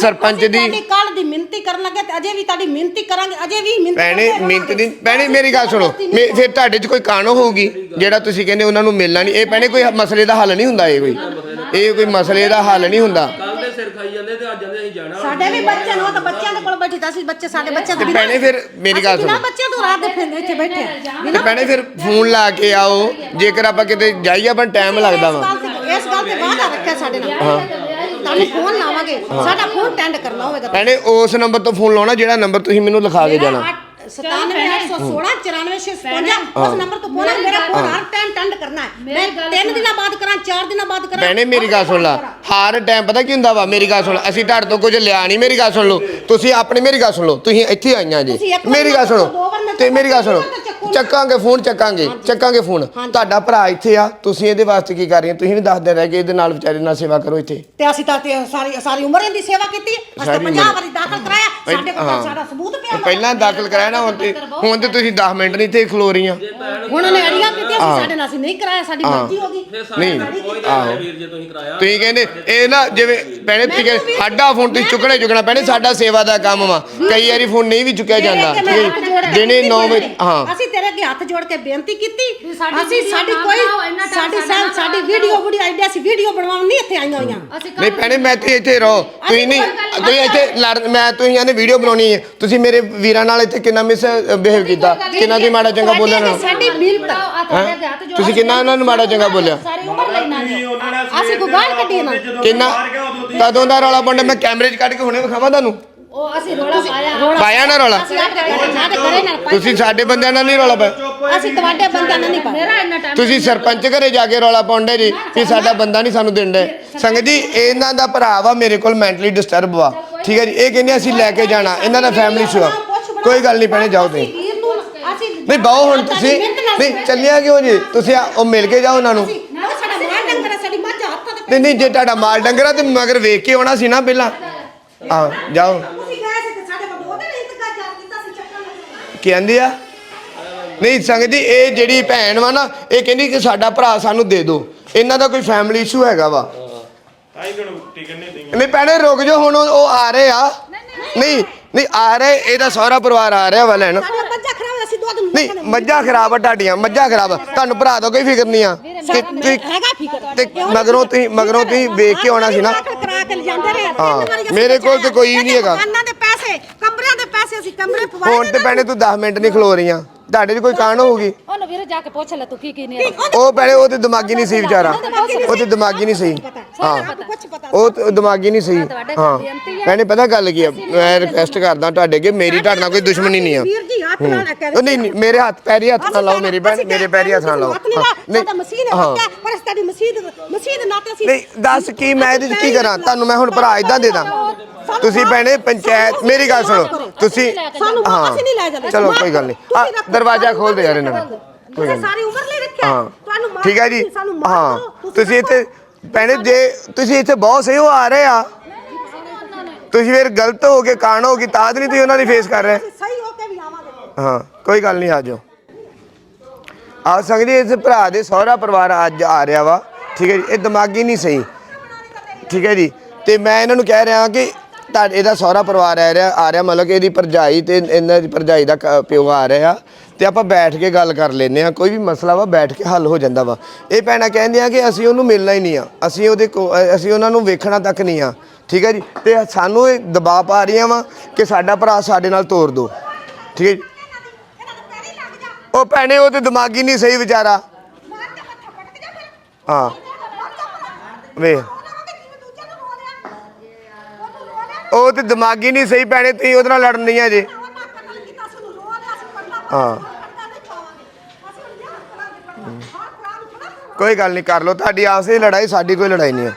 ਸਰਪੰਚ ਦੀ ਕੱਲ ਦੀ ਮਿਹਨਤੀ ਕਰਨ ਲੱਗੇ ਤੇ ਅਜੇ ਵੀ ਤੁਹਾਡੀ ਮਿਹਨਤੀ ਕਰਾਂਗੇ ਅਜੇ ਵੀ ਮਿਹਨਤੀ ਭੈਣੇ ਮਿੰਤ ਦੀ। ਭੈਣੇ ਮੇਰੀ ਗੱਲ ਸੁਣੋ। ਮੇ- ਫਿਰ ਤੁਹਾਡੇ 'ਚ ਕੋਈ ਕਾਣੋ ਹੋਊਗੀ ਜਿਹੜਾ ਤੁਸੀਂ ਕਹਿੰਦੇ ਉਹਨਾਂ ਨੂੰ ਮਿਲਣਾ ਨਹੀਂ। ਇਹ ਭੈਣੇ ਕੋਈ ਮਸਲੇ ਦਾ ਹੱਲ ਨਹੀਂ ਹੁੰਦਾ ਇਹ ਕੋਈ। ਇਹ ਕੋਈ ਮਸਲੇ ਦਾ ਹੱਲ ਨਹੀਂ ਹੁੰਦਾ। ਕੱਲ ਦੇ ਸਿਰ ਖਾਈ ਜਾਂਦੇ ਤੇ ਅੱਜ ਜਾਂਦੇ ਅਸੀਂ ਜਾਣਾ। ਸਾਡੇ ਵੀ ਬੱਚੇ ਨੇ ਉਹ ਤਾਂ ਬੱਚਿਆਂ ਦੇ ਕੋਲ ਬੈਠੀ ਤਾਂ ਅਸੀਂ ਬੱਚੇ ਸਾਡੇ ਬੱਚੇ ਤੇ ਭੈਣੇ ਫਿਰ ਮੇਰੀ ਗੱਲ ਬਿਨਾ ਸੁਣੋ। ਬੱਚਿਆਂ ਤੋਂ ਰਾਤ ਦੇ ਫਿਰ ਇੱਥੇ ਬੈਠੇ ਆ। ਤੇ ਭੈਣੇ ਫਿਰ ਫੋਨ ਲਾ ਕੇ ਆਓ। ਜੇਕਰ ਆਪਾਂ ਕਿਤੇ ਜਾਈਏ ਆਪਾਂ ਟਾਈਮ ਲੱਗਦਾ ਵਾ। ਇਸ ਗੱਲ ਤੇ ਵਾਅਦਾ ਰੱਖਿਆ ਸਾਡੇ ਨਾਲ। ਤੁਹਾਨੂੰ ਫੋਨ ਲਾਵਾਂਗੇ। ਸਾਡਾ ਫੋਨ ਟੈਂਡ ਕਰਨਾ ਹੋਵੇਗਾ ਭੈਣੇ ਉਸ ਨੰਬਰ ਤੋਂ ਫੋਨ ਲਾਉਣਾ ਜਿਹੜਾ ਨੰਬਰ ਤੁਸੀਂ ਮੈਨੂੰ ਲਿਖਾ ਕੇ ਜਾਣਾ। 9716 ਉਸ ਨੰਬਰ ਤੋਂ ਫੋਨ ਮੇਰਾ ਫੋਨ ਹਰ ਟਾਈਮ ਟੈਂਡ ਕਰਨਾ ਹੈ। ਮੈਂ ਤਿੰਨ ਦਿਨਾਂ ਬਾਅਦ ਕਰਾਂ ਚਾਰ ਦਿਨਾਂ ਬਾਅਦ ਕਰਾਂ ਭੈਣੇ ਮੇਰੀ ਗੱਲ ਸੁਣ ਲਾ। ਹਰ ਟਾਈਮ ਪਤਾ ਕੀ ਹੁੰਦਾ ਵਾ? ਮੇਰੀ ਗੱਲ ਸੁਣ ਅਸੀਂ ਤੁਹਾਡੇ ਤੋਂ ਕੁਝ ਲਿਆ ਨਹੀਂ। ਮੇਰੀ ਗੱਲ ਸੁਣ ਲਓ। ਤੁਸੀਂ ਆਪਣੀ ਮੇਰੀ ਗੱਲ ਸੁਣ ਲਓ। ਤੁਸੀਂ ਇੱਥੇ ਆਈਆਂ ਜੀ। ਤੁਸੀਂ ਇੱਕ ਵਾਰ ਮੇਰੀ ਗੱਲ ਦੋ ਸੁਣੋ ਵਾਰ ਮੈਂ ਤੇ ਮੇਰੀ ਗੱਲ ਸੁਣੋ। ਚੱਕੂਗਾ। ਫੋਨ ਚੱਕਾਂਗੇ। ਚੱਕਾਂਗੇ ਫੋਨ। ਤੁਹਾਡਾ ਭਰਾ ਇੱਥੇ ਆ। ਤੁਸੀਂ ਇਹਦੇ ਵਾਸਤੇ ਕੀ ਕਰ ਰਹੇ ਤੁਸੀਂ ਵੀ ਦੱਸਦੇ ਰਹਿ ਕੇ ਇਹਦੇ ਨਾਲ ਵਿਚਾਰੇ ਨਾਲ ਸੇਵਾ ਕਰੋ ਇੱਥੇ। ਤੇ ਅਸੀਂ ਤਾਂ ਤੇ ਸਾਰੀ ਸਾਰੀ ਉਮਰ ਇਹਦੀ ਸੇਵਾ ਕੀਤੀ ਹੈ। ਅਸੀਂ ਤਾਂ ਸਾਰੀ 50 ਉਮਰ। ਵਾਰੀ ਦਾਖਲ ਕਰਾਇਆ। ਸਾਡੇ ਕੋਲ ਤਾਂ ਹਾਂ। ਸਾਡਾ ਸਬੂਤ ਪਿਆ ਵਾ। ਪਹਿਲਾਂ ਦਾਖਲ ਕਰਾਇਆ ਨਾ ਹੁਣ ਤੇ ਹੁਣ ਤੇ ਤੁਸੀਂ 10 ਮਿੰਟ ਨਹੀਂ ਇੱਥੇ ਖਲੋ ਰਹੀਆਂ। ਹੁਣ ਉਹਨੇ ਅੜੀਆਂ ਕੀਤੀਆਂ ਸੀ ਸਾਡੇ ਨਾਲ ਅਸੀਂ ਨਹੀਂ ਕਰਾਇਆ ਸਾਡੀ ਮਰਜ਼ੀ ਹੋ ਗਈ। ਨਹੀਂ, ਕੋਈ ਤਾਂ ਹੈ ਵੀਰ ਜੇ ਤੁਸੀਂ ਕਰਾਇਆ। ਤੁਸੀਂ ਕਹਿੰਦੇ ਇਹ ਨਾ ਜਿਵੇਂ ਭੈਣੇ ਤੁਸੀਂ ਕਹਿੰਦੇ ਸਾਡਾ ਫੋਨ ਤੁਸੀਂ ਚੁੱਕਣਾ ਹੀ ਚੁੱਕਣਾ। ਭੈਣੇ ਸਾਡਾ ਸੇਵਾ ਦਾ ਕੰਮ ਵਾ। ਕਈ ਵਾਰੀ ਫੋਨ ਨਹੀਂ ਵੀ ਚੁੱਕਿਆ ਜਾਂਦਾ। ਦਿਨੇ 9 ਬੇਨਤੀ ਵਜੇ ਹਾਂ। ਅਸੀਂ ਤੇਰੇ ਅੱਗੇ ਹੱਥ ਜੋੜ ਕੇ ਬੇਨਤੀ ਕੀਤੀ। ਅਸੀਂ ਸਾਡੀ ਕੋਈ ਸਾਡੀ ਸਾਡਾ ਵੀਡੀਓ ਵੀਡੀਓ ਆਈਡੀ ਅਸੀਂ ਵੀਡੀਓ ਬਣਵਾਉਣ ਨਹੀਂ ਇੱਥੇ ਆਈਆਂ ਹੋਈਆਂ। ਨਹੀਂ ਭੈਣੇ ਮੈਂ ਤੇ ਇੱਥੇ ਰਹੋ। ਤੁਸੀਂ ਨਹੀਂ ਤੁਸੀਂ ਇੱਥੇ ਲੜ ਮੈਂ ਤੁਸੀਂ ਕਹਿੰਦੇ ਵੀਡੀਓ ਬਣਾਉਣੀ ਹੈ। ਤੁਸੀਂ ਮੇਰੇ ਵੀਰਾਂ ਨਾਲ ਇੱਥੇ ਕਿੰਨਾ ਮਿਸ ਬਿਹੇਵ ਕੀਤਾ। ਕਿੰਨਾ ਦੀ ਮਾੜਾ ਚੰਗਾ ਬੋਲਿਆ ਨਾ? ਸਾਡੀ ਹੱਥ ਜੋੜ ਤੁਸੀਂ ਕਿੰਨਾ ਉਹਨਾਂ ਨੂੰ ਮਾੜਾ ਚੰਗਾ ਬੋਲਿਆ? ਸਾਰੀ ਉਮਰ ਲੈਣਾ ਨਹੀਂ ਅਸੀਂ ਕੋਈ ਗਾਲ ਕੱਢੀ ਨਾ। ਕਿੰਨਾ ਕਦੋਂ ਦਾ ਰੌਲਾ ਪਾਉਂਦਾ? ਮੈਂ ਕੈਮਰੇ 'ਚ ਕੱਢ ਕੇ ਹੁਣੇ ਵਿਖਾਵਾਂ ਤੁਹਾਨੂੰ। ਉਹ ਅਸੀਂ ਰੋਲਾ ਪਾਇਆ। ਪਾਇਆ ਨਾ ਰੌਲਾ? ਤੁਸੀਂ ਸਾਡੇ ਬੰਦਿਆਂ ਨਾਲ ਨਹੀਂ ਰੌਲਾ ਪਾਇਆ? ਅਸੀਂ ਤੁਹਾਡੇ ਬੰਦਿਆਂ ਨਾਲ ਨਹੀਂ ਪਾਇਆ। ਮੇਰਾ ਇੰਨਾ ਟਾਈਮ ਤੁਸੀਂ ਸਰਪੰਚ ਘਰੇ ਜਾ ਕੇ ਰੌਲਾ ਪਾਉਂਦੇ ਜੀ ਕਿ ਸਾਡਾ ਬੰਦਾ ਨਹੀਂ ਸਾਨੂੰ ਦਿੰਦੇ। ਸੰਗਤ ਜੀ ਇਹਨਾਂ ਦਾ ਭਰਾ ਵਾ ਮੇਰੇ ਕੋਲ ਮੈਂਟਲੀ ਡਿਸਟਰਬ ਵਾ। ਠੀਕ ਹੈ ਜੀ ਇਹ ਕਹਿੰਦੇ ਅਸੀਂ ਲੈ ਕੇ ਜਾਣਾ ਇਹਨਾਂ ਦਾ ਫੈਮਿਲੀ ਸ਼ੋ ਕੋਈ ਗੱਲ ਨਹੀਂ ਭੈਣੇ ਜਾਓ ਤੁਸੀਂ। ਵੀਰ ਨੂੰ ਅਸੀਂ ਨਹੀਂ ਬਾਓ ਹੁਣ ਤੁਸੀਂ ਨਹੀਂ ਚੱਲਿਆ ਕਿਉਂ ਜੀ? ਤੁਸੀਂ ਆ- ਉਹ ਮਿਲ ਕੇ ਜਾਓ ਉਹਨਾਂ ਨੂੰ। ਨਾ ਸਾਡਾ ਮਾਲ ਡੰਗਰ ਹੈ, ਸਾਡੀ ਮੱਝ ਹੱਥਾਂ ਤੇ ਨਹੀਂ ਨਹੀਂ ਜੇ ਤੁਹਾਡਾ ਮਾਲ ਡੰਗਰਾ ਤੇ ਮਗਰ ਵੇਖ ਕੇ ਆਉਣਾ ਸੀ ਨਾ ਪਹਿਲਾਂ। ਆ। ਜਾਓ। ਤੁਸੀਂ ਗਏ ਸੀ ਤੇ ਸਾਡੇ ਕੋਲ ਉਹਦੇ ਲਈ ਇੰਤਜ਼ਾਰ ਕੀਤਾ ਸੀ ਚੱਕਰ ਲੱਗਾ ਕੀ ਕਹਿੰਦੀ ਆ? ਨਹੀਂ ਸੰਗਤ ਜੀ ਇਹ ਜਿਹੜੀ ਭੈਣ ਵਾ ਨਾ ਇਹ ਕਹਿੰਦੀ ਕਿ ਸਾਡਾ ਭਰਾ ਸਾਨੂੰ ਦੇ ਦਿਓ ਇਹਨਾਂ ਦਾ ਕੋਈ ਫੈਮਿਲੀ ਇਸ਼ੂ ਹੈਗਾ ਵਾ। ਨਹੀਂ ਭੈਣੇ ਰੁਕ ਜਾਓ ਹੁਣ ਉਹ ਉਹ ਆ ਰਹੇ ਆ। ਨਹੀਂ ਨਹੀਂ ਆ ਰਹੇ ਇਹਦਾ ਸਹੁਰਾ ਪਰਿਵਾਰ ਆ ਰਿਹਾ ਵਾ ਲੈਣ। ਸਾਡੀਆਂ ਮੱਝਾਂ ਖਰਾਬ ਅਸੀਂ ਦੁੱਧ ਨੂੰ ਨਹੀਂ ਮੱਝਾਂ ਖਰਾਬ ਆ ਤੁਹਾਡੀਆਂ ਮੱਝਾਂ ਖਰਾਬ ਆ। ਤੁਹਾਨੂੰ ਭਰਾ ਦਾ ਕੋਈ ਫਿਕਰ ਨਹੀਂ ਆ। ਕਿ ਤੁਸੀਂ ਹੈਗਾ ਫਿਕਰ। ਤੇ ਮਗਰੋਂ ਤੁਸੀਂ ਮਗਰੋਂ ਤੁਸੀਂ ਵੇਖ ਕੇ ਆਉਣਾ ਸੀ ਨਾ। ਕਰਾ ਕੇ ਲਿਜਾਂਦੇ ਰਹੇ। ਹਾਂ, ਮੇਰੇ ਕੋਲ ਤੇ ਕੋਈ ਨਹੀਂ ਹੈਗਾ। ਦੇ ਪੈਸੇ ਕਮਰਿਆਂ ਦੇ ਪੈਸੇ ਅਸੀਂ ਕਮਰੇ ਪਵਾਏ ਹੁਣ ਤੇ ਭੈਣੇ ਤੂੰ। 10 ਮਿੰਟ ਨਹੀਂ ਖਲੋ ਰਹੀਆਂ। ਤੁਹਾਡੇ 'ਚ ਕੋਈ ਕਾਣ ਹੋਊਗੀ। ਉਹਨੂੰ ਜਾ ਕੇ ਪੁੱਛ ਲੈ ਤੂੰ ਕੀ ਕੀ ਨਹੀਂ ਉਹ ਭੈਣੇ ਉਹ ਤੇ ਦਿਮਾਗੀ ਨਹੀਂ ਸੀ ਵਿਚਾਰਾ। ਉਹ ਤੇ ਦਿਮਾਗੀ ਨਹੀਂ ਸਹੀ ਹਾਂ। ਕੁਝ ਪਤਾ ਉਹ ਤੇ ਦਿਮਾਗੀ ਨਹੀਂ ਸਹੀ ਹਾਂ। ਭੈਣੇ ਪਤਾ ਗੱਲ ਕੀ ਆ? ਮੈਂ ਰਿਕਵੈਸਟ ਕਰਦਾ ਤੁਹਾਡੇ ਅੱਗੇ ਮੇਰੀ ਤੁਹਾਡੇ ਨਾਲ ਕੋਈ ਦੁਸ਼ਮਣੀ ਨਹੀਂ ਆ। ਵੀਰ ਜੀ ਹੱਥ ਨਾਲ ਕਹਿ ਉਹ ਨਹੀਂ ਨਹੀਂ ਮੇਰੇ ਹੱਥ ਪੈਰੀ ਹੱਥ ਨਾ ਲਾਓ ਮੇਰੀ ਭੈਣ ਮੇਰੇ ਪੈਰੀ ਹੱਥ ਨਾ ਲਾਓ। ਹਾਂ, ਸਾਡਾ ਮਸੀਹ ਹਾਂ। ਹੈ ਪਰ ਸਾਡੀ ਮਸੀਹ ਮਸੀਹ ਦੇ ਨਾਤੇ ਅਸੀਂ ਨਹੀਂ ਦੱਸ ਕੀ ਮੈਂ ਇਹਦੇ 'ਚ ਕੀ ਕਰਾਂ? ਤੁਹਾਨੂੰ ਮੈਂ ਹੁਣ ਭਰਾ ਇਦਾਂ ਦੇ ਦਾਂ। ਤੁਸੀਂ ਭੈਣੇ ਪੰਚਾਇਤ ਮੇਰੀ ਗੱਲ ਸੁਣੋ। ਤੁਸੀਂ ਸਾਨੂੰ ਹਾਂ। ਅਸੀਂ ਨਹੀਂ ਲੈ ਜਾਂਦੇ ਚਲੋ ਕੋਈ ਗੱਲ ਨਹੀਂ। ਦਰਵਾਜ਼ਾ ਖੋਲ ਦੇ ਯਾਰ ਇਹਨਾਂ ਨੂੰ। ਤੁਸੀਂ ਨਹੀਂ ਸਾਰੀ ਉਮਰ ਲਈ ਰੱਖਿਆ ਹਾਂ। ਤੁਹਾਨੂੰ ਮਾਰ ਠੀਕ ਹੈ ਜੀ। ਹਾਂ। ਤੁਸੀਂ ਇੱਥੇ ਭੈਣੇ ਜੇ ਤੁਸੀਂ ਇੱਥੇ ਬਹੁਤ ਸਹੀ ਉਹ ਆ ਰਹੇ ਆ ਤੁਸੀਂ ਫਿਰ ਗਲਤ ਹੋ ਕੇ ਕਾਣ ਹੋ ਗਈ ਤਾਂ ਨਹੀਂ ਤੁਸੀਂ ਉਹਨਾਂ ਦੀ ਫੇਸ ਕਰ ਰਹੇ। ਸਹੀ ਹੋ ਕੇ ਵੀ ਆਵਾਂਗੇ। ਹਾਂ ਕੋਈ ਗੱਲ ਨਹੀਂ ਆ ਜਾਓ। ਆ ਸਕਦੀ ਇਸ ਭਰਾ ਦੇ ਸਹੁਰਾ ਪਰਿਵਾਰ ਅੱਜ ਆ ਰਿਹਾ ਵਾ। ਠੀਕ ਹੈ ਜੀ ਇਹ ਦਿਮਾਗੀ ਨਹੀਂ ਸਹੀ। ਠੀਕ ਹੈ ਜੀ ਤੇ ਮੈਂ ਇਹਨਾਂ ਨੂੰ ਕਹਿ ਰਿਹਾ ਕਿ ਤੁਹਾਡੇ ਇਹਦਾ ਸਹੁਰਾ ਪਰਿਵਾਰ ਆ ਰਿਹਾ ਆ ਰਿਹਾ ਮਤਲਬ ਕਿ ਇਹਦੀ ਭਰਜਾਈ ਤੇ ਇਹਨਾਂ ਦੀ ਭਰਜਾਈ ਦਾ ਪਿਓ ਆ ਰਿਹਾ। ਤੇ ਆਪਾਂ ਬੈਠ ਕੇ ਗੱਲ ਕਰ ਲੈਨੇ ਆ ਕੋਈ ਵੀ ਮਸਲਾ ਵਾ ਬੈਠ ਕੇ ਹੱਲ ਹੋ ਜਾਂਦਾ ਵਾ। ਇਹ ਭੈਣਾਂ ਕਹਿੰਦੇ ਆ ਕਿ ਅਸੀਂ ਉਹਨੂੰ ਮਿਲਣਾ ਹੀ ਨਹੀਂ ਆ, ਅਸੀਂ ਉਹਦੇ ਕੋ ਅਸੀਂ ਉਹਨਾਂ ਨੂੰ ਵੇਖਣਾ ਤੱਕ ਨਹੀਂ ਆ, ਠੀਕ ਹੈ ਜੀ? ਤੇ ਸਾਨੂੰ ਇਹ ਦਬਾਅ ਪਾ ਰਹੀਆਂ ਵਾ ਕਿ ਸਾਡਾ ਭਰਾ ਸਾਡੇ ਨਾਲ ਤੋਰ ਦਿਓ ਠੀਕ ਹੈ ਜੀ? ਉਹ ਭੈਣੇ, ਉਹ ਤੇ ਦਿਮਾਗੀ ਨਹੀਂ ਸਹੀ ਵਿਚਾਰਾ। ਹਾਂ। ਵੇ ਉਹ ਤੇ ਦਿਮਾਗੀ ਨਹੀਂ ਸਹੀ ਭੈਣੇ, ਤੁਸੀਂ ਉਹਦੇ ਨਾਲ ਲੜਨ ਨਹੀਂ ਆ ਜੇ। ਹਾਂ। ਕੋਈ ਗੱਲ ਨਹੀਂ ਕਰ ਲਓ। ਤੁਹਾਡੀ ਆਪਸ ਦੀ ਲੜਾਈ ਸਾਡੀ ਕੋਈ ਲੜਾਈ ਨਹੀਂ ਹੈ।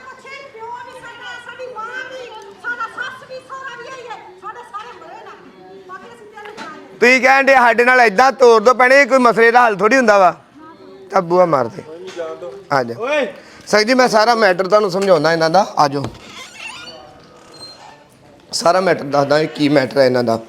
ਤੁਸੀਂ ਕਹਿੰਦੇ ਸਾਡੇ ਨਾਲ ਇਦਾਂ ਤੋੜ ਦੋ ਭੈਣੇ ਕੋਈ ਮਸਲੇ ਦਾ ਹੱਲ ਥੋੜੀ ਹੁੰਦਾ ਵਾ। ਤਾਂ ਬੂਆ ਮਾਰ ਦੇ। ਆ ਜਾ। ਓਏ। ਸਰ ਜੀ ਮੈਂ ਸਾਰਾ ਮੈਟਰ ਤੁਹਾਨੂੰ ਸਮਝਾਉਂਦਾ ਇਹਨਾਂ ਦਾ। ਆ ਜਾਓ। ਸਾਰਾ ਮੈਟਰ ਦੱਸਦਾ ਕੀ ਮੈਟਰ ਹੈ ਇਹਨਾਂ ਦਾ।